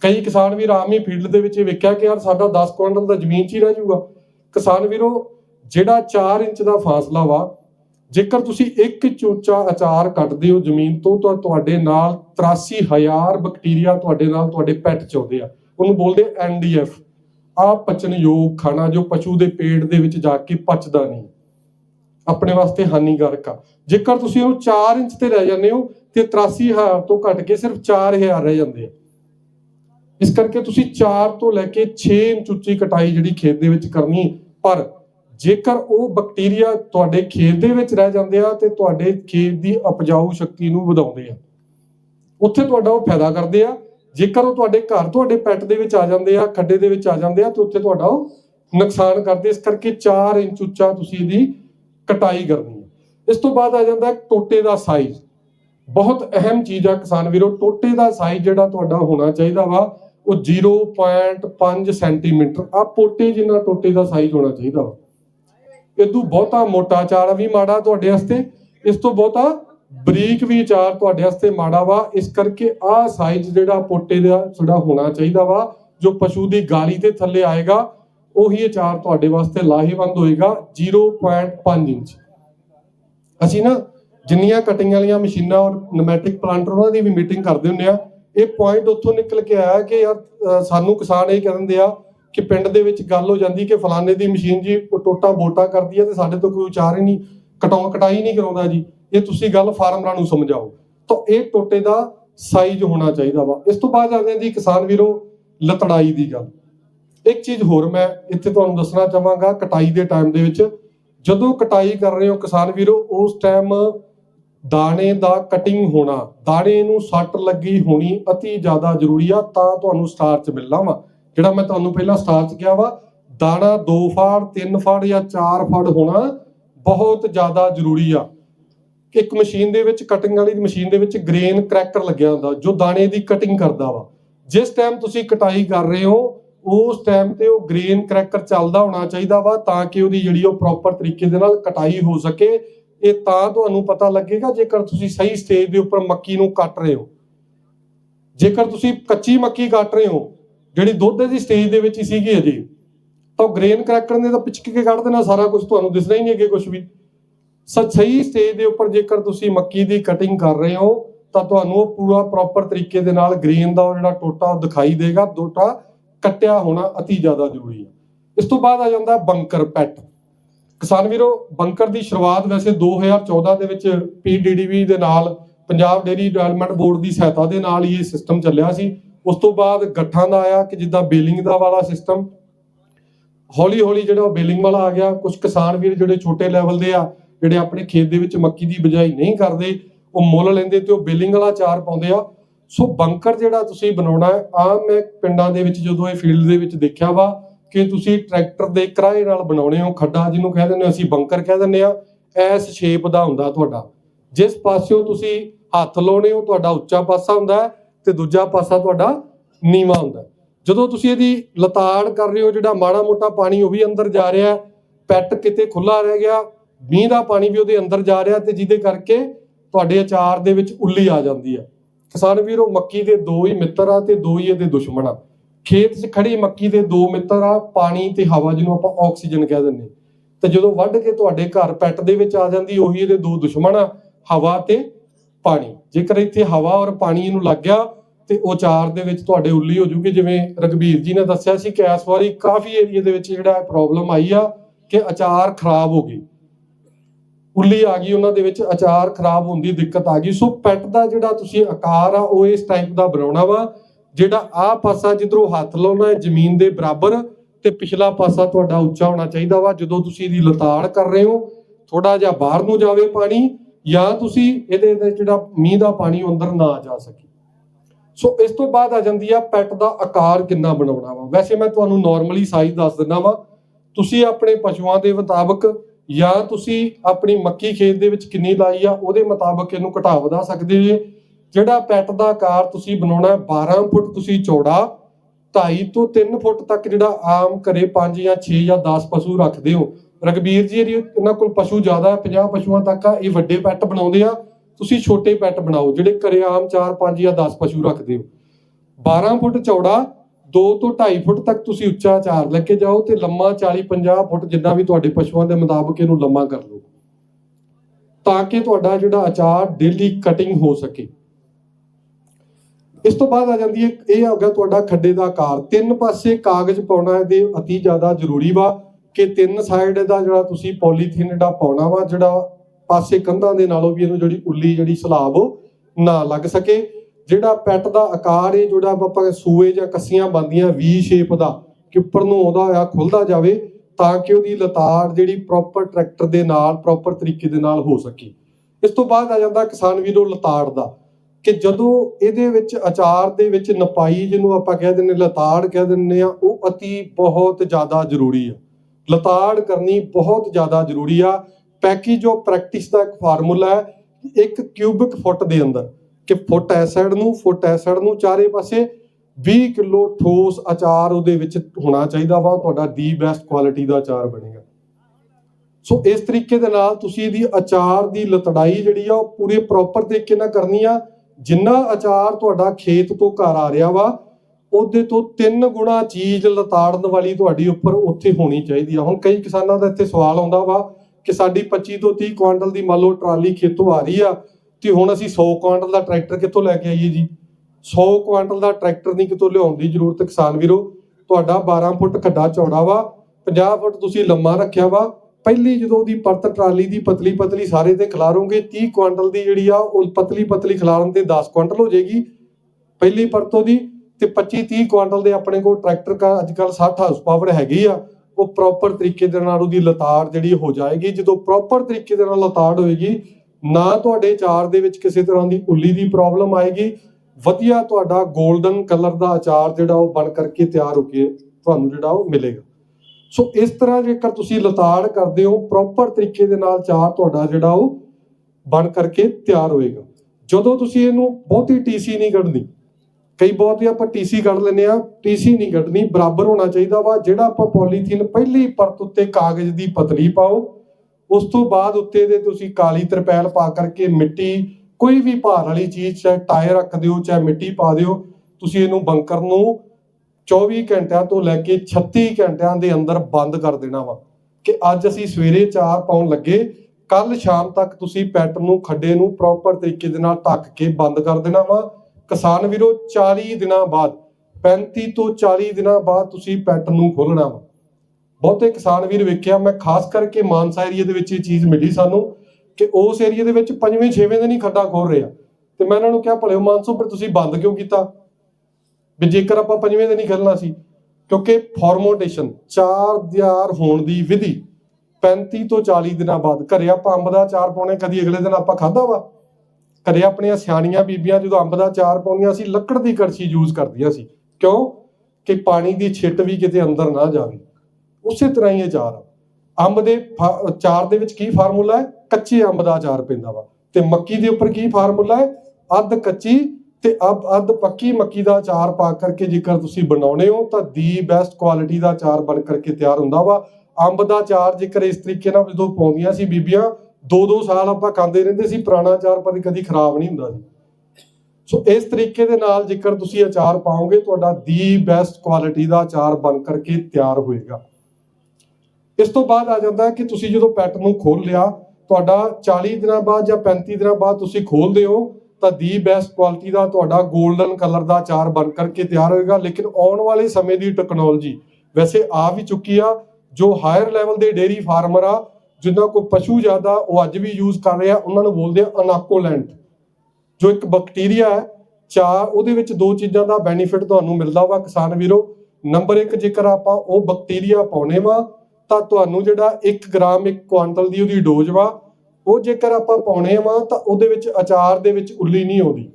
ਕਈ ਕਿਸਾਨ ਵੀਰ ਆਮ ਹੀ ਫੀਲਡ ਦੇ ਵਿੱਚ ਵੇਖਿਆ ਕਿ ਯਾਰ ਸਾਡਾ 10 ਕੁਇੰਟਲ ਦਾ ਜ਼ਮੀਨ 'ਚ ਹੀ ਰਹਿ ਜਾਊਗਾ। ਕਿਸਾਨ ਵੀਰੋ, ਜਿਹੜਾ 4 ਇੰਚ ਦਾ ਫਾਸਲਾ ਵਾ, ਜੇਕਰ ਤੁਸੀਂ 1 ਇੰਚ ਉੱਚਾ ਅਚਾਰ ਕੱਟਦੇ ਹੋ ਜ਼ਮੀਨ ਤੋਂ, ਤਾਂ ਤੁਹਾਡੇ ਨਾਲ 83000 ਬੈਕਟੀਰੀਆ ਤੁਹਾਡੇ ਨਾਲ ਤੁਹਾਡੇ ਪੈਟ ਚ ਆਉਂਦੇ ਆ। ਉਹਨੂੰ ਬੋਲਦੇ ਐਨਡੀਐਫ ਆ ਪਚਨਯੋਗ ਖਾਣਾ ਜੋ ਪਸ਼ੂ ਦੇ ਪੇਟ ਦੇ ਵਿੱਚ ਜਾ ਕੇ ਪਚਦਾ ਨਹੀਂ। ਆਪਣੇ ਵਾਸਤੇ ਹਾਨੀਕਾਰਕ ਆ। ਜੇਕਰ ਤੁਸੀਂ ਉਹਨੂੰ 4 ਇੰਚ ਤੇ ਲੈ ਜਾਂਦੇ ਹੋ, ਤੇ 83000 ਤੋਂ ਘਟ ਕੇ ਸਿਰਫ 4000 ਰਹਿ ਜਾਂਦੇ ਆ। ਇਸ ਕਰਕੇ ਤੁਸੀਂ 4 ਤੋਂ ਲੈ ਕੇ 6 ਇੰਚ ਉੱਚੀ ਕਟਾਈ ਜਿਹੜੀ ਖੇਤ ਦੇ ਵਿੱਚ ਕਰਨੀ ਪਰ ਜੇਕਰ ਉਹ ਬੈਕਟੀਰੀਆ ਤੁਹਾਡੇ ਖੇਤ ਦੇ ਵਿੱਚ ਰਹਿ ਜਾਂਦੇ ਆ, ਤੇ ਤੁਹਾਡੇ ਖੇਤ ਦੀ ਉਪਜਾਊ ਸ਼ਕਤੀ ਨੂੰ ਵਧਾਉਂਦੇ ਆ। ਉੱਥੇ ਤੁਹਾਡਾ ਉਹ ਫਾਇਦਾ ਕਰਦੇ ਆ। ਜੇਕਰ ਉਹ ਤੁਹਾਡੇ ਘਰ, ਤੁਹਾਡੇ ਪੈਟ ਦੇ ਵਿੱਚ ਆ ਜਾਂਦੇ ਆ, ਖੱਡੇ ਦੇ ਵਿੱਚ ਆ ਜਾਂਦੇ ਆ, ਤੇ ਉੱਥੇ ਤੁਹਾਡਾ ਉਹ ਨੁਕਸਾਨ ਕਰਦੇ ਇਸ ਕਰਕੇ 4 ਇੰਚ ਉੱਚਾ ਤੁਸੀਂ ਇਹਦੀ ਕਟਾਈ ਕਰਨੀ ਹੈ। ਇਸ ਤੋਂ ਬਾਅਦ ਆ ਜਾਂਦਾ ਟੋਟੇ ਦਾ ਸਾਈਜ਼ ਬਹੁਤ ਅਹਿਮ ਚੀਜ਼ ਆ ਕਿਸਾਨ ਵੀਰੋ, ਟੋਟੇ ਦਾ ਸਾਈਜ਼ ਜਿਹੜਾ ਤੁਹਾਡਾ ਹੋਣਾ ਚਾਹੀਦਾ ਵਾ, ਉਹ 0.5 ਸੈਂਟੀਮੀਟਰ। ਆ ਪੋਟੇ ਜਿੰਨਾ ਟੋਟੇ ਦਾ ਸਾਈਜ਼ ਹੋਣਾ ਚਾਹੀਦਾ ਵਾ। ਇਦੋਂ ਬਹੁਤਾ ਮੋਟਾ ਚਾਰ ਵੀ ਮਾੜਾ ਤੁਹਾਡੇ ਵਾਸਤੇ, ਇਸ ਤੋਂ ਬਹੁਤਾ ਬਰੀਕ ਵੀ ਚਾਰ ਤੁਹਾਡੇ ਵਾਸਤੇ ਮਾੜਾ ਵਾ। ਇਸ ਕਰਕੇ ਆਹ ਸਾਈਜ਼ ਜਿਹੜਾ ਪੋਟੇ ਦਾ ਜਿਹੜਾ ਹੋਣਾ ਚਾਹੀਦਾ ਵਾ, ਜੋ ਪਸ਼ੂ ਦੀ ਗਾਲੀ ਤੇ ਥੱਲੇ ਆਏਗਾ ਉਹੀ ਅਚਾਰ ਤੁਹਾਡੇ ਵਾਸਤੇ ਲਾਹੇਵੰਦ ਹੋਏਗਾ 0.5 ਇੰਚ। ਅਸੀਂ ਨਾ ਜਿੰਨੀਆਂ ਕਟਿੰਗ ਵਾਲੀਆਂ ਮਸ਼ੀਨਾਂ ਔਰ ਨਮੈਟਿਕ ਪਲਾਂਟਰ ਉਹਨਾਂ ਦੀ ਵੀ ਮੀਟਿੰਗ ਕਰਦੇ ਹੁੰਦੇ ਆ, ਇਹ ਪੁਆਇੰਟ ਉੱਥੋਂ ਨਿਕਲ ਕੇ ਆਇਆ ਕਿ ਯਾਰ ਸਾਨੂੰ ਕਿਸਾਨ ਇਹ ਕਹਿ ਦਿੰਦੇ ਆ ਕਿ ਪਿੰਡ ਦੇ ਵਿੱਚ ਗੱਲ ਹੋ ਜਾਂਦੀ ਕਿ ਫਲਾਣੇ ਦੀ ਮਸ਼ੀਨ ਜੀ ਉਹ ਟੋਟਾ ਬੋਟਾ ਕਰਦੀ ਹੈ ਤੇ ਸਾਡੇ ਤੋਂ ਕੋਈ ਉਚਾਰ ਹੀ ਨਹੀਂ, ਕਟਾਉ ਕਟਾਈ ਨਹੀਂ ਕਰਾਉਂਦਾ ਜੀ। ਇਹ ਤੁਸੀਂ ਗੱਲ ਫਾਰਮਰਾਂ ਨੂੰ ਸਮਝਾਓ। ਤਾਂ ਇਹ ਟੋਟੇ ਦਾ ਸਾਈਜ਼ ਹੋਣਾ ਚਾਹੀਦਾ ਵਾ। ਇਸ ਤੋਂ ਬਾਅਦ ਆ ਜਾਂਦੀ ਕਿਸਾਨ ਵੀਰੋ, ਲਤੜਾਈ ਦੀ ਗੱਲ। ਇੱਕ ਚੀਜ਼ ਹੋਰ ਮੈਂ ਇੱਥੇ ਤੁਹਾਨੂੰ ਦੱਸਣਾ ਚਾਹਾਂਗਾ, ਕਟਾਈ ਦੇ ਟਾਈਮ ਦੇ ਵਿੱਚ। ਜਦੋਂ ਕਟਾਈ ਕਰ ਰਹੇ ਹੋ ਕਿਸਾਨ ਵੀਰੋ, ਉਸ ਟਾਈਮ ਦਾਣੇ ਦਾ ਕਟਿੰਗ ਹੋਣਾ, ਦਾਣੇ ਨੂੰ ਸੱਟ ਲੱਗੀ ਹੋਣੀ ਅਤੀ ਜ਼ਿਆਦਾ ਜ਼ਰੂਰੀ ਆ, ਤਾਂ ਤੁਹਾਨੂੰ ਸਟਾਰਚ ਮਿਲਣਾ ਵਾ। ਜਿਹੜਾ ਮੈਂ ਤੁਹਾਨੂੰ ਪਹਿਲਾਂ ਸਟਾਰਚ ਕਿਹਾ ਵਾ, ਦਾਣਾ 2 ਫਾੜ 3 ਫਾੜ ਜਾਂ 4 ਫਾੜ ਹੋਣਾ ਬਹੁਤ ਜ਼ਿਆਦਾ ਜ਼ਰੂਰੀ ਆ। ਇੱਕ ਮਸ਼ੀਨ ਦੇ ਵਿੱਚ ਕਟਿੰਗ ਵਾਲੀ ਮਸ਼ੀਨ ਦੇ ਵਿੱਚ ਗ੍ਰੇਨ ਕ੍ਰੈਕਰ ਲੱਗਿਆ ਹੁੰਦਾ, ਜੋ ਦਾਣੇ ਦੀ ਕਟਿੰਗ ਕਰਦਾ ਵਾ। ਜਿਸ ਟਾਈਮ ਤੁਸੀਂ ਕਟਾਈ ਕਰ ਰਹੇ ਹੋ ਉਸ ਟਾਈਮ ਤੇ ਉਹ ਗ੍ਰੇਨ ਕ੍ਰੈਕਰ ਚੱਲਦਾ ਹੋਣਾ ਚਾਹੀਦਾ ਵਾ ਤਾਂ ਕਿ ਉਹਦੀ ਜਿਹੜੀ ਉਹ ਪ੍ਰੋਪਰ ਤਰੀਕੇ ਦੇ ਨਾਲ ਕਟਾਈ ਹੋ ਸਕੇ। ਇਹ ਤਾਂ ਤੁਹਾਨੂੰ ਪਤਾ ਲੱਗੇਗਾ ਜੇਕਰ ਤੁਸੀਂ ਸਹੀ ਸਟੇਜ ਦੇ ਉੱਪਰ ਮੱਕੀ ਨੂੰ ਕੱਟ ਰਹੇ ਹੋ। ਜੇਕਰ ਤੁਸੀਂ ਕੱਚੀ ਮੱਕੀ ਕੱਟ ਰਹੇ ਹੋ, ਜਿਹੜੀ ਦੁੱਧ ਦੀ ਸਟੇਜ ਦੇ ਵਿੱਚ ਹੀ ਸੀਗੀ ਅਜੇ ਤਾਂ ਗ੍ਰੇਨ ਕ੍ਰੈਕਰ ਨੇ ਤਾਂ ਪਿਚਕ ਕੇ ਕੱਢ ਦੇਣਾ, ਸਾਰਾ ਕੁਝ ਤੁਹਾਨੂੰ ਦਿਸਣਾ ਹੀ ਨਹੀਂ ਅੱਗੇ ਕੁਝ ਵੀ। ਸਹੀ ਸਟੇਜ ਦੇ ਉੱਪਰ ਜੇਕਰ ਤੁਸੀਂ ਮੱਕੀ ਦੀ ਕਟਿੰਗ ਕਰ ਰਹੇ ਹੋ, ਤਾਂ ਤੁਹਾਨੂੰ ਉਹ ਪੂਰਾ ਪ੍ਰੋਪਰ ਤਰੀਕੇ ਦੇ ਨਾਲ ਗ੍ਰੇਨ ਦਾ ਉਹ ਜਿਹੜਾ ਟੋਟਾ ਉਹ ਦਿਖਾਈ ਦੇਗਾ, ਟੋਟਾ ਕੱਟਿਆ ਹੋਣਾ ਅਤੀ ਜ਼ਿਆਦਾ ਜ਼ਰੂਰੀ ਹੈ। ਇਸ ਤੋਂ ਬਾਅਦ ਆ ਜਾਂਦਾ ਬੰਕਰ ਪੈਟ। ਕਿਸਾਨ ਵੀਰੋ, ਬੰਕਰ ਦੀ ਸ਼ੁਰੂਆਤ ਵੈਸੇ 2014 ਦੇ ਵਿੱਚ ਪੀਡੀਡੀਬੀ ਦੇ ਨਾਲ ਪੰਜਾਬ ਡੇਰੀ ਡਿਵੈਲਪਮੈਂਟ ਬੋਰਡ ਦੀ ਸਹਾਇਤਾ ਦੇ ਨਾਲ ਹੀ ਇਹ ਸਿਸਟਮ ਚੱਲਿਆ ਸੀ। ਉਸ ਤੋਂ ਬਾਅਦ ਗੱਠਾਂ ਦਾ ਆਇਆ ਕਿ ਜਿੱਦਾਂ ਬੇਲਿੰਗ ਦਾ ਵਾਲਾ ਸਿਸਟਮ। ਹੌਲੀ ਹੌਲੀ ਜਿਹੜਾ ਉਹ ਬੇਲਿੰਗ ਵਾਲਾ ਆ ਗਿਆ। ਕੁਝ ਕਿਸਾਨ ਵੀਰ ਜਿਹੜੇ ਛੋਟੇ ਲੈਵਲ ਦੇ ਆ, ਜਿਹੜੇ ਆਪਣੇ ਖੇਤ ਦੇ ਵਿੱਚ ਮੱਕੀ ਦੀ ਬਿਜਾਈ ਨਹੀਂ ਕਰਦੇ, ਉਹ ਮੁੱਲ ਲੈਂਦੇ ਤੇ ਉਹ ਬੇਲਿੰਗ ਵਾਲਾ ਚਾਰ ਪਾਉਂਦੇ ਆ। ਸੋ ਬੰਕਰ ਜਿਹੜਾ ਤੁਸੀਂ ਬਣਾਉਣਾ ਹੈ ਆਮ ਮੈਂ ਪਿੰਡਾਂ ਦੇ ਵਿੱਚ ਜਦੋਂ ਇਹ ਫੀਲਡ ਦੇ ਵਿੱਚ ਦੇਖਿਆ ਵਾ ਕਿ ਤੁਸੀਂ ਟਰੈਕਟਰ ਦੇ ਕਿਰਾਏ ਨਾਲ ਬਣਾਉਣੇ ਹੋ ਖੱਡਾ ਜਿਹਨੂੰ ਕਹਿ ਦਿੰਦੇ ਹੋ ਅਸੀਂ ਬੰਕਰ ਕਹਿ ਦਿੰਦੇ ਆ ਐਸ ਸ਼ੇਪ ਦਾ ਹੁੰਦਾ ਤੁਹਾਡਾ। ਜਿਸ ਪਾਸਿਓਂ ਤੁਸੀਂ ਹੱਥ ਲਾਉਣੇ ਹੋ ਤੁਹਾਡਾ ਉੱਚਾ ਪਾਸਾ ਹੁੰਦਾ ਤੇ ਦੂਜਾ ਪਾਸਾ ਤੁਹਾਡਾ ਨੀਵਾ ਹੁੰਦਾ ਜਦੋਂ ਤੁਸੀਂ ਇਹਦੀ ਲਤਾੜ ਕਰ ਰਹੇ ਹੋ ਜਿਹੜਾ ਮਾੜਾ ਮੋਟਾ ਪਾਣੀ ਉਹ ਵੀ ਅੰਦਰ ਜਾ ਰਿਹਾ ਹੈ, ਪੈਟ ਕਿਤੇ ਖੁੱਲਾ ਰਹਿ ਗਿਆ ਮੀਂਹ ਦਾ ਪਾਣੀ ਵੀ ਉਹਦੇ ਅੰਦਰ ਜਾ ਰਿਹਾ ਤੇ ਜਿਹਦੇ ਕਰਕੇ ਤੁਹਾਡੇ ਅਚਾਰ ਦੇ ਵਿੱਚ ਉੱਲੀ ਆ ਜਾਂਦੀ ਹੈ। ਕਿਸਾਨ ਵੀਰੋ, ਮੱਕੀ ਦੇ ਦੋ ਹੀ ਮਿੱਤਰ ਆ ਤੇ ਦੋ ਹੀ ਇਹਦੇ ਦੁਸ਼ਮਣ ਆ। ਖੇਤ 'ਚ ਖੜੀ ਮੱਕੀ ਦੇ ਦੋ ਮਿੱਤਰ ਆ, ਪਾਣੀ ਤੇ ਹਵਾ ਜਿਹਨੂੰ ਆਪਾਂ ਆਕਸੀਜਨ ਕਹਿ ਦਿੰਦੇ। ਤੇ ਜਦੋਂ ਵੱਢ ਕੇ ਤੁਹਾਡੇ ਘਰ ਪੈਟ ਦੇ ਵਿੱਚ ਆ ਜਾਂਦੀ, ਉਹੀ ਇਹਦੇ ਦੋ ਦੁਸ਼ਮਣ ਆ, ਹਵਾ ਤੇ ਪਾਣੀ। ਜੇਕਰ ਇੱਥੇ ਹਵਾ ਔਰ ਪਾਣੀ ਇਹਨੂੰ ਲੱਗ ਗਿਆ, ਤੇ ਉਹ ਦੇ ਵਿੱਚ ਤੁਹਾਡੇ ਉੱਲੀ ਹੋ ਜੂਗੀ। ਜਿਵੇਂ ਰਗਵੀਰ ਜੀ ਨੇ ਦੱਸਿਆ ਸੀ ਕਿ ਇਸ ਵਾਰੀ ਕਾਫੀ ਏਰੀਆ ਦੇ ਵਿੱਚ ਜਿਹੜਾ ਪ੍ਰੋਬਲਮ ਆਈ ਆ ਕਿ ਅਚਾਰ ਖਰਾਬ ਹੋ ਗਈ ਉੱਲੀ ਆ ਗਈ, ਉਹਨਾਂ ਦੇ ਵਿੱਚ ਅਚਾਰ ਖਰਾਬ ਹੋਣ ਦੀ ਦਿੱਕਤ ਆ ਗਈ। ਸੋ ਪੈਟ ਦਾ ਜਿਹੜਾ ਤੁਸੀਂ ਆਕਾਰ ਆ, ਉਹ ਇਸ ਟਾਈਪ ਦਾ ਬਣਾਉਣਾ ਵਾ, ਜਿਹੜਾ ਆ ਪਾਸਾ ਜਿੱਧਰੋਂ ਹੱਥ ਲਾਉਣਾ ਹੈ, ਜ਼ਮੀਨ ਦੇ ਬਰਾਬਰ, ਤੇ ਪਿਛਲਾ ਪਾਸਾ ਤੁਹਾਡਾ ਉੱਚਾ ਹੋਣਾ ਚਾਹੀਦਾ ਵਾ। ਜਦੋਂ ਤੁਸੀਂ ਇਹਦੀ ਲਤਾੜ ਕਰ ਰਹੇ ਹੋ ਥੋੜਾ ਜਿਹਾ ਬਾਹਰ ਨੂੰ ਜਾਵੇ ਪਾਣੀ, ਜਾਂ ਤੁਸੀਂ ਇਹਦੇ ਜਿਹੜਾ ਮੀਂਹ ਦਾ ਪਾਣੀ ਅੰਦਰ ਨਾ ਜਾ ਸਕੇ। ਸੋ ਇਸ ਤੋਂ ਬਾਅਦ ਆ ਜਾਂਦੀ ਆ, ਪੈਟ ਦਾ ਆਕਾਰ ਕਿੰਨਾ ਬਣਾਉਣਾ ਵਾ। ਵੈਸੇ ਮੈਂ ਤੁਹਾਨੂੰ ਨਾਰਮਲੀ ਸਾਈਜ਼ ਦੱਸ ਦਿੰਦਾ ਵਾ। ਤੁਸੀਂ ਆਪਣੇ ਪਸ਼ੂਆਂ ਦੇ ਮੁਤਾਬਕ ਜਾਂ ਤੁਸੀਂ ਆਪਣੀ ਮੱਕੀ ਖੇਤ ਦੇ ਵਿੱਚ ਕਿੰਨੀ ਲਾਈ ਆ, ਉਹਦੇ ਮੁਤਾਬਕ ਇਹਨੂੰ ਘਟਾ ਵਧਾ ਸਕਦੇ ਜੇ। ਜਿਹੜਾ ਪੈਟ ਦਾ ਆਕਾਰ ਤੁਸੀਂ ਬਣਾਉਣਾ 12 ਫੁੱਟ ਤੁਸੀਂ ਚੌੜਾ 2.5 ਤੋਂ 3 ਫੁੱਟ ਤੱਕ ਜਿਹੜਾ ਆਮ ਘਰੇ 5 ਜਾਂ 6 ਜਾਂ 10 ਪਸ਼ੂ ਰੱਖਦੇ ਹੋ। ਰਗਬੀਰ ਜੀ, ਇਹਦੀ ਇਹਨਾਂ ਕੋਲ ਪਸ਼ੂ ਜ਼ਿਆਦਾ ਹੈ 50 ਪਸ਼ੂਆਂ ਤੱਕ ਆ, ਇਹ ਵੱਡੇ ਪੈਟ ਬਣਾਉਂਦੇ ਆ। ਤੁਸੀਂ ਛੋਟੇ ਪੈਟ ਬਣਾਓ, ਜਿਹੜੇ ਘਰੇ ਆਮ 4 5 ਜਾਂ 10 ਪਸ਼ੂ ਰੱਖਦੇ ਹੋ। 12 ਫੁੱਟ ਚੌੜਾ 2 ਤੋਂ 2.5 ਫੁੱਟ ਤੱਕ ਤੁਸੀਂ ਉੱਚਾ ਆਚਾਰ ਲੈ ਕੇ ਜਾਓ ਤੇ ਲੰਮਾ 40 50 ਫੁੱਟ ਜਿੰਨਾ ਵੀ ਤੁਹਾਡੇ ਪਸ਼ੂਆਂ ਦੇ ਮੁਤਾਬਕ ਇਹਨੂੰ ਲੰਮਾ ਕਰ ਲਓ। ਤਾਂ ਕਿ ਤੁਹਾਡਾ ਜਿਹੜਾ ਅਚਾਰ ਡੇਲੀ ਕਟਿੰਗ ਹੋ ਸਕੇ। ਇਸ ਤੋਂ ਬਾਅਦ ਆ ਜਾਂਦੀ ਹੈ, ਇਹ ਹੋ ਗਿਆ ਤੁਹਾਡਾ ਖੱਡੇ ਦਾ ਆਕਾਰ। ਤਿੰਨ ਪਾਸੇ ਕਾਗਜ਼ ਪਾਉਣਾ ਇਹਦੇ ਅਤੀ ਜ਼ਿਆਦਾ ਜ਼ਰੂਰੀ ਵਾ ਕਿ ਤਿੰਨ ਸਾਈਡ ਦਾ ਜਿਹੜਾ ਤੁਸੀਂ ਪੋਲੀਥੀਨ ਜਿਹੜਾ ਪਾਉਣਾ ਵਾ, ਜਿਹੜਾ ਪਾਸੇ ਕੰਧਾਂ ਦੇ ਨਾਲੋਂ ਵੀ ਇਹਨੂੰ ਜਿਹੜੀ ਉੱਲੀ, ਜਿਹੜੀ ਸਲਾਬ ਨਾ ਲੱਗ ਸਕੇ। ਜਿਹੜਾ ਪੈਟ ਦਾ ਆਕਾਰ ਹੈ ਜਿਹੜਾ ਆਪਾਂ ਸੂਏ ਜਾਂ ਕੱਸੀਆਂ ਬੰਦੀਆਂ ਵੀ ਸ਼ੇਪ ਦਾ, ਕਿ ਉੱਪਰ ਨੂੰ ਆਉਂਦਾ ਹੋਇਆ, ਖੁੱਲਦਾ ਜਾਵੇ, ਤਾਂ ਕਿ ਉਹਦੀ ਲਤਾੜ ਜਿਹੜੀ ਪ੍ਰੋਪਰ ਟਰੈਕਟਰ ਦੇ ਨਾਲ ਪ੍ਰੋਪਰ ਤਰੀਕੇ ਦੇ ਨਾਲ ਹੋ ਸਕੇ। ਇਸ ਤੋਂ ਬਾਅਦ ਆ ਜਾਂਦਾ ਕਿਸਾਨ ਵੀਰੋ ਲਤਾੜ ਦਾ, ਕਿ ਜਦੋਂ ਇਹਦੇ ਵਿੱਚ ਅਚਾਰ ਦੇ ਵਿੱਚ ਨਪਾਈ ਜਿਹਨੂੰ ਆਪਾਂ ਕਹਿ ਦਿੰਦੇ, ਲਤਾੜ ਕਹਿ ਦਿੰਦੇ ਆ, ਉਹ ਅਤੀ ਬਹੁਤ ਜ਼ਿਆਦਾ ਜ਼ਰੂਰੀ ਆ। ਲਤਾੜ ਕਰਨੀ ਬਹੁਤ ਜ਼ਿਆਦਾ ਜ਼ਰੂਰੀ ਆ। ਪੈਕੇਜ ਆਫ ਪ੍ਰੈਕਟਿਸ ਦਾ ਇੱਕ ਫਾਰਮੂਲਾ ਹੈ, ਇੱਕ ਕਿਊਬਿਕ ਫੁੱਟ ਦੇ ਅੰਦਰ। ਕਿ ਫੁੱਟ ਐਸਿਡ ਨੂੰ, ਫੁੱਟ ਐਸਿਡ ਨੂੰ, ਚਾਰੇ ਪਾਸੇ 20 ਕਿਲੋ ਠੋਸ ਅਚਾਰ ਉਹਦੇ ਵਿੱਚ ਹੋਣਾ ਚਾਹੀਦਾ ਵਾ, ਤੁਹਾਡਾ ਦੀ ਬੈਸਟ ਕੁਆਲਿਟੀ ਦਾ ਅਚਾਰ ਬਣੇਗਾ। ਸੋ ਇਸ ਤਰੀਕੇ ਦੇ ਨਾਲ ਤੁਸੀਂ ਇਹਦੀ ਅਚਾਰ ਦੀ ਲਤੜਾਈ ਜਿਹੜੀ ਆ ਉਹ ਪੂਰੇ ਪ੍ਰੋਪਰ ਤਰੀਕੇ ਨਾਲ ਕਰਨੀ ਆ। ਜਿੰਨਾ ਅਚਾਰ ਤੁਹਾਡਾ ਖੇਤ ਤੋਂ ਘਰ ਆ ਰਿਹਾ ਵਾ, ਉਹਦੇ ਤੋਂ ਤਿੰਨ ਗੁਣਾ ਚੀਜ਼ ਲਤਾੜਨ ਵਾਲੀ ਤੁਹਾਡੀ ਉੱਪਰ ਉੱਥੇ ਹੋਣੀ ਚਾਹੀਦੀ ਆ। ਹੁਣ ਕਈ ਕਿਸਾਨਾਂ ਦਾ ਇੱਥੇ ਸਵਾਲ ਆਉਂਦਾ ਵਾ ਕਿ ਸਾਡੀ 25 ਤੋਂ 30 ਕੁਆਂਟਲ ਦੀ ਮੰਨ ਲਓ ਟਰਾਲੀ ਖੇਤੋਂ ਆ ਰਹੀ ਆ ਤੇ ਹੁਣ ਅਸੀਂ 100 ਕੁਆਂਟਲ ਦਾ ਟਰੈਕਟਰ ਕਿੱਥੋਂ ਲੈ ਕੇ ਆਈਏ ਜੀ? 100 ਕੁਆਂਟਲ ਦਾ ਟਰੈਕਟਰ ਨਹੀਂ ਕਿਤੋਂ ਲਿਆਉਣ ਦੀ ਜ਼ਰੂਰਤ ਕਿਸਾਨ ਵੀਰੋ, ਤੁਹਾਡਾ 12 ਫੁੱਟ ਖੱਡਾ ਚੌੜਾ ਵਾ 50 ਫੁੱਟ ਤੁਸੀਂ ਲੰਮਾ ਰੱਖਿਆ ਵਾ, ਪਹਿਲੀ ਜਦੋਂ ਉਹਦੀ ਪਰਤ ਟਰਾਲੀ ਦੀ ਪਤਲੀ ਪਤਲੀ ਸਾਰੇ ਤੇ ਖਿਲਾਰੋਗੇ 30 ਕੁਆਂਟਲ ਦੀ ਜਿਹੜੀ ਆ, ਉਹ ਪਤਲੀ ਪਤਲੀ ਖਿਲਾਰਨ ਤੇ 10 ਕੁਆਂਟਲ ਹੋ ਜਾਏਗੀ ਪਹਿਲੀ ਪਰਤੋਂ ਦੀ ਤੇ 25 30 ਕੁਆਂਟਲ ਦੇ ਆਪਣੇ ਕੋਲ ਟਰੈਕਟਰ ਕਾ ਅੱਜ ਕੱਲ 60 ਹਾਊਸ ਪਾਵਰ ਹੈਗੀ ਆ, ਉਹ ਪ੍ਰੋਪਰ ਤਰੀਕੇ ਦੇ ਨਾਲ ਉਹਦੀ ਲਤਾੜ ਜਿਹੜੀ ਹੋ ਜਾਏਗੀ, ਜਦੋਂ ਪ੍ਰੋਪਰ ਤਰੀਕੇ ਦੇ ਨਾਲ ਲਤਾੜ ਹੋਏਗੀ ਨਾ ਤੁਹਾਡੇ ਚਾਰ ਦੇ ਵਿੱਚ ਕਿਸੇ ਤਰ੍ਹਾਂ ਦੀ ਉੱਲੀ ਦੀ ਪ੍ਰੋਬਲਮ ਆਏਗੀ। ਵਧੀਆ ਤੁਹਾਡਾ 골ਡਨ ਕਲਰ ਦਾ ਅਚਾਰ ਜਿਹੜਾ ਉਹ ਬਣ ਕਰਕੇ ਤਿਆਰ ਹੋ ਕੇ ਤੁਹਾਨੂੰ ਜਿਹੜਾ ਉਹ ਮਿਲੇਗਾ। ਸੋ ਇਸ ਤਰ੍ਹਾਂ ਜੇਕਰ ਤੁਸੀਂ ਲਤਾੜ ਕਰਦੇ ਹੋ ਪ੍ਰੋਪਰ ਤਰੀਕੇ ਦੇ ਨਾਲ ਚਾਰ ਤੁਹਾਡਾ ਜਿਹੜਾ ਉਹ ਬਣ ਕਰਕੇ ਤਿਆਰ ਹੋਏਗਾ। ਜਦੋਂ ਤੁਸੀਂ ਇਹਨੂੰ ਬਹੁਤੀ ਟੀਸੀ ਨਹੀਂ ਕੱਢਣੀ, ਕਈ ਬਹੁਤੀ ਆਪਾਂ ਟੀਸੀ ਕੱਢ ਲੈਂਦੇ ਆ ਟੀਸੀ ਨਹੀਂ ਕੱਢਣੀ, ਬਰਾਬਰ ਹੋਣਾ ਚਾਹੀਦਾ ਵਾ। ਜਿਹੜਾ ਆਪਾਂ ਪੋਲੀਥੀਨ ਪਹਿਲੀ ਪਰਤ ਉੱਤੇ ਕਾਗਜ਼ ਦੀ ਪਤਲੀ ਪਾਓ ਉਸ ਤੋਂ ਬਾਅਦ ਉੱਤੇ ਦੇ ਤੁਸੀਂ ਕਾਲੀ ਤਰਪੈਲ ਪਾ ਕਰਕੇ ਮਿੱਟੀ, ਕੋਈ ਵੀ ਭਾਰ ਵਾਲੀ ਚੀਜ਼, ਚਾਹੇ ਟਾਇਰ ਰੱਖ ਦਿਓ, ਚਾਹੇ ਮਿੱਟੀ ਪਾ ਦਿਓ, ਤੁਸੀਂ ਇਹਨੂੰ ਬੰਕਰ ਨੂੰ 24 ਘੰਟਿਆਂ ਤੋਂ ਲੈ ਕੇ 36 ਘੰਟਿਆਂ ਦੇ ਅੰਦਰ ਬੰਦ ਕਰ ਦੇਣਾ ਵਾ। ਕਿ ਅੱਜ ਅਸੀਂ ਸਵੇਰੇ ਚਾਰ ਪਾਉਣ ਲੱਗੇ ਕੱਲ ਸ਼ਾਮ ਤੱਕ ਤੁਸੀਂ ਪੈਟ ਨੂੰ, ਖੱਡੇ ਨੂੰ ਪ੍ਰੋਪਰ ਤਰੀਕੇ ਦੇ ਨਾਲ ਢੱਕ ਕੇ ਬੰਦ ਕਰ ਦੇਣਾ ਵਾ। ਕਿਸਾਨ ਵੀਰੋ 40 ਦਿਨਾਂ ਬਾਅਦ 35 ਤੋਂ 40 ਦਿਨਾਂ ਬਾਅਦ ਤੁਸੀਂ ਪੈਟ ਨੂੰ ਖੋਲਣਾ ਵਾ। ਬਹੁਤੇ ਕਿਸਾਨ ਵੀਰ ਵੇਖਿਆ, ਮੈਂ ਖਾਸ ਕਰਕੇ ਮਾਨਸਾ ਏਰੀਆ ਦੇ ਵਿੱਚ ਇਹ ਚੀਜ਼ ਮਿਲੀ ਸਾਨੂੰ ਕਿ ਉਸ ਏਰੀਆ ਦੇ ਵਿੱਚ ਪੰਜਵੇਂ, ਛੇਵੇਂ ਦਿਨ ਹੀ ਖੱਡਾ ਖੋਲ ਰਿਹਾ। ਤੇ ਮੈਂ ਇਹਨਾਂ ਨੂੰ ਕਿਹਾ ਭਲੇ ਮਾਨਸੋ, ਪਰ ਤੁਸੀਂ ਬੰਦ ਕਿਉਂ ਕੀਤਾ? ਵੀ ਜੇਕਰ ਆਪਾਂ ਪੰਜਵੇਂ ਦਿਨ ਹੀ ਖੇਲਣਾ ਸੀ, ਕਿਉਂਕਿ ਫਾਰਮੋਟੇਸ਼ਨ ਚਾਰ ਦਿਆਰ ਹੋਣ ਦੀ ਵਿਧੀ 35 ਤੋਂ 40 ਦਿਨਾਂ ਬਾਅਦ, ਘਰੇ ਆਪਾਂ ਅੰਬ ਦਾ ਚਾਰ ਪਾਉਣੇ, ਕਦੀ ਅਗਲੇ ਦਿਨ ਆਪਾਂ ਖਾਦਾ ਵਾ? ਘਰੇ ਆਪਣੀਆਂ ਸਿਆਣੀਆਂ ਬੀਬੀਆਂ ਜਦੋਂ ਅੰਬ ਦਾ ਚਾਰ ਪਾਉਂਦੀਆਂ ਸੀ, ਲੱਕੜ ਦੀ ਕੜਛੀ ਯੂਜ਼ ਕਰਦੀਆਂ ਸੀ। ਕਿਉਂ? ਕਿ ਪਾਣੀ ਦੀ ਛਿੱਟ ਵੀ ਕਿਤੇ ਅੰਦਰ ਨਾ ਜਾਵੇ। ਉਸੇ ਤਰ੍ਹਾਂ ਹੀ ਇਹ ਅਚਾਰ ਅੰਬ ਦੇ ਫਾ- ਅਚਾਰ ਦੇ ਵਿੱਚ ਕੀ ਫਾਰਮੂਲਾ ਹੈ? ਕੱਚੇ ਅੰਬ ਦਾ ਅਚਾਰ ਪੈਂਦਾ ਵਾ। ਤੇ ਮੱਕੀ ਦੇ ਉੱਪਰ ਕੀ ਫਾਰਮੂਲਾ ਹੈ? ਅੱਧ ਕੱਚੀ ਤੇ ਅਬ ਅੱਧ ਪੱਕੀ ਮੱਕੀ ਦਾ ਅਚਾਰ ਪਾ ਕਰਕੇ ਜੇਕਰ ਤੁਸੀਂ ਬਣਾਉਣੇ ਹੋ, ਤਾਂ ਦੀ ਬੈਸਟ ਕੁਆਲਿਟੀ ਦਾ ਅਚਾਰ ਬਣ ਕਰਕੇ ਤਿਆਰ ਹੁੰਦਾ ਵਾ। ਅੰਬ ਦਾ ਅਚਾਰ ਜੇਕਰ ਇਸ ਤਰੀਕੇ ਨਾਲ ਜਦੋਂ ਪਾਉਂਦੀਆਂ ਸੀ ਬੀਬੀਆਂ ਦੋ ਦੋ ਸਾਲ ਆਪਾਂ ਖਾਂਦੇ ਰਹਿੰਦੇ ਸੀ, ਪੁਰਾਣਾ ਅਚਾਰ ਪਰ ਕਦੀ ਖਰਾਬ ਨਹੀਂ ਹੁੰਦਾ ਸੀ। ਸੋ ਇਸ ਤਰੀਕੇ ਦੇ ਨਾਲ ਜੇਕਰ ਤੁਸੀਂ ਅਚਾਰ ਪਾਓਗੇ, ਤੁਹਾਡਾ ਦੀ ਬੈਸਟ ਕੁਆਲਿਟੀ ਦਾ ਅਚਾਰ ਬਣ ਕਰਕੇ ਤਿਆਰ ਹੋਏਗਾ। ਇਸ ਤੋਂ ਬਾਅਦ ਆ ਜਾਂਦਾ ਕਿ ਤੁਸੀਂ ਜਦੋਂ ਪੈਟ ਨੂੰ ਖੋਲ ਲਿਆ, ਤੁਹਾਡਾ 40 ਦਿਨਾਂ ਬਾਅਦ ਜਾਂ 35 ਦਿਨਾਂ ਬਾਅਦ ਤੁਸੀਂ ਖੋਲਦੇ ਹੋ, ਤਾਂ ਦੀ ਬੈਸਟ ਕੁਆਲਿਟੀ ਦਾ ਤੁਹਾਡਾ 골ਡਨ ਕਲਰ ਦਾ ਅਚਾਰ ਬਣ ਕਰਕੇ ਤਿਆਰ ਹੋਏਗਾ। ਲੇਕਿਨ ਆਉਣ ਵਾਲੇ ਸਮੇਂ ਦੀ ਟੈਕਨੋਲੋਜੀ ਵੈਸੇ ਆ ਵੀ ਚੁੱਕੀ ਆ। ਜੋ ਹਾਇਰ ਲੈਵਲ ਦੇ ਡੇਰੀ ਫਾਰਮਰ ਆ, ਜਿਨ੍ਹਾਂ ਕੋਲ ਪਸ਼ੂ ਜ਼ਿਆਦਾ, ਉਹ ਅੱਜ ਵੀ ਯੂਜ਼ ਕਰ ਰਹੇ ਆ, ਉਹਨਾਂ ਨੂੰ ਬੋਲਦੇ ਆ ਅਨਾਕੋਲੈਂਟ ਜੋ ਇੱਕ ਬੈਕਟੀਰੀਆ ਹੈ ਚਾਰ ਉਹਦੇ ਵਿੱਚ ਦੋ ਚੀਜ਼ਾਂ ਦਾ ਬੈਨੀਫਿਟ ਤੁਹਾਨੂੰ ਮਿਲਦਾ ਵਾ ਕਿਸਾਨ ਵੀਰੋ। ਨੰਬਰ 1 ਜੇਕਰ ਆਪਾਂ ਉਹ ਬੈਕਟੀਰੀਆ ਪਾਉਣੇ ਵਾ ਤਾਂ ਤੁਹਾਨੂੰ ਜਿਹੜਾ 1 ਗ੍ਰਾਮ 1 ਕੁਆਂਟਲ ਦੀ ਉਹਦੀ ਡੋਜ਼ ਵਾ, ਉਹ ਜੇਕਰ ਆਪਾਂ ਪਾਉਣੇ ਵਾ ਤਾਂ ਉਹਦੇ ਵਿੱਚ ਅਚਾਰ ਦੇ ਵਿੱਚ ਉੱਲੀ ਨਹੀਂ ਆਉਂਦੀ।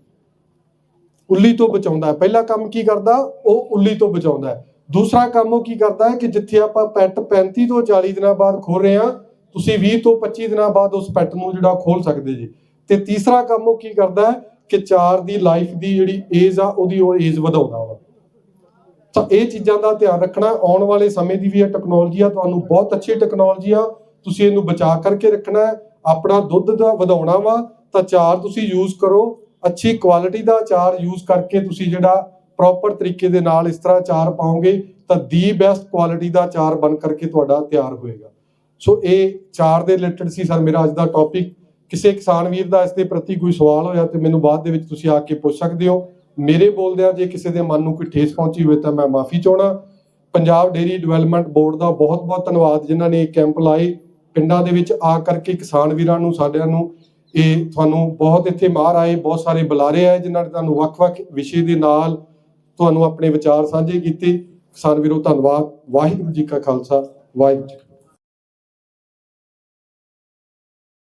ਉੱਲੀ ਤੋਂ ਬਚਾਉਂਦਾ। ਪਹਿਲਾ ਕੰਮ ਕੀ ਕਰਦਾ? ਉਹ ਉੱਲੀ ਤੋਂ ਬਚਾਉਂਦਾ। ਹੈ ਦੂਸਰਾ ਕੰਮ ਉਹ ਕੀ ਕਰਦਾ ਹੈ ਕਿ ਜਿੱਥੇ ਆਪਾਂ ਪੈਟ 35 ਤੋਂ 40 ਦਿਨਾਂ ਬਾਅਦ ਖੋਲ ਰਹੇ ਆ ਤੁਸੀਂ 20 ਤੋਂ 25 ਦਿਨਾਂ ਬਾਅਦ ਉਸ ਪੈਟ ਨੂੰ ਜਿਹੜਾ ਖੋਲ ਸਕਦੇ ਜੀ। ਤੇ ਤੀਸਰਾ ਕੰਮ ਉਹ ਕੀ ਕਰਦਾ ਹੈ ਕਿ ਚਾਰ ਦੀ ਲਾਈਫ ਦੀ ਜਿਹੜੀ ਏਜ ਆ, ਉਹਦੀ ਉਹ ਏਜ ਵਧਾਉਂਦਾ ਵਾ। ਤਾਂ ਇਹ ਚੀਜ਼ਾਂ ਦਾ ਧਿਆਨ ਰੱਖਣਾ, ਆਉਣ ਵਾਲੇ ਸਮੇਂ ਦੀ ਵੀ ਇਹ ਟੈਕਨੋਲੋਜੀ ਆ, ਤੁਹਾਨੂੰ ਬਹੁਤ ਅੱਛੀ ਟੈਕਨੋਲੋਜੀ ਆ, ਤੁਸੀਂ ਇਹਨੂੰ ਬਚਾ ਕਰਕੇ ਰੱਖਣਾ ਆਪਣਾ ਦੁੱਧ ਦਾ ਵਧਾਉਣਾ ਵਾ, ਤਾਂ ਚਾਰ ਤੁਸੀਂ ਯੂਜ਼ ਕਰੋ, ਅੱਛੀ ਕੁਆਲਿਟੀ ਦਾ ਚਾਰ ਯੂਜ਼ ਕਰਕੇ ਤੁਸੀਂ ਜਿਹੜਾ ਪ੍ਰੋਪਰ ਤਰੀਕੇ ਦੇ ਨਾਲ ਇਸ ਤਰ੍ਹਾਂ ਚਾਰ ਪਾਓਗੇ, ਤਾਂ ਦੀ ਬੈਸਟ ਕੁਆਲਿਟੀ ਦਾ ਚਾਰ ਬਣ ਕਰਕੇ ਤੁਹਾਡਾ ਤਿਆਰ ਹੋਏਗਾ। ਸੋ ਇਹ ਚਾਰ ਦੇ ਰਿਲੇਟਡ ਸੀ ਸਰ ਮੇਰਾ ਅੱਜ ਦਾ ਟੌਪਿਕ ਕਿਸੇ ਕਿਸਾਨ ਵੀਰ ਦਾ ਇਸ ਦੇ ਪ੍ਰਤੀ ਕੋਈ ਸਵਾਲ ਹੋਇਆ ਤੇ ਮੈਨੂੰ ਬਾਅਦ ਦੇ ਵਿੱਚ ਤੁਸੀਂ ਆ ਕੇ ਪੁੱਛ ਸਕਦੇ ਹੋ। ਮੇਰੇ ਬੋਲਦਿਆਂ ਜੇ ਕਿਸੇ ਦੇ ਮਨ ਨੂੰ ਕੋਈ ਠੇਸ ਪਹੁੰਚੀ ਹੋਵੇ ਤਾਂ ਮੈਂ ਮਾਫੀ ਚਾਹਣਾ ਪੰਜਾਬ ਡੇਰੀ ਡਿਵੈਲਪਮੈਂਟ ਬੋਰਡ ਦਾ ਬਹੁਤ-ਬਹੁਤ ਧੰਨਵਾਦ ਜਿਨ੍ਹਾਂ ਨੇ ਇਹ ਕੈਂਪ ਲਾਏ। ਪਿੰਡਾਂ ਦੇ ਵਿੱਚ ਆ ਕਰਕੇ ਕਿਸਾਨ ਵੀਰਾਂ ਨੂੰ, ਸਾਡਿਆਂ ਨੂੰ ਇਹ ਤੁਹਾਨੂੰ ਬਹੁਤ ਇੱਥੇ ਮਾਰ ਆਏ, ਬਹੁਤ ਸਾਰੇ ਬੁਲਾਰੇ ਆਏ ਜਿਨ੍ਹਾਂ ਨੇ ਤੁਹਾਨੂੰ ਵੱਖ-ਵੱਖ ਵਿਸ਼ੇ ਦੇ ਨਾਲ ਤੁਹਾਨੂੰ ਆਪਣੇ ਵਿਚਾਰ ਸਾਂਝੇ ਕੀਤੇ। ਕਿਸਾਨ ਵੀਰੋ, ਧੰਨਵਾਦ। ਵਾਹਿਗੁਰੂ ਜੀ ਕਾ ਖਾਲਸਾ, ਵਾਹਿਗੁਰੂ ਜੀ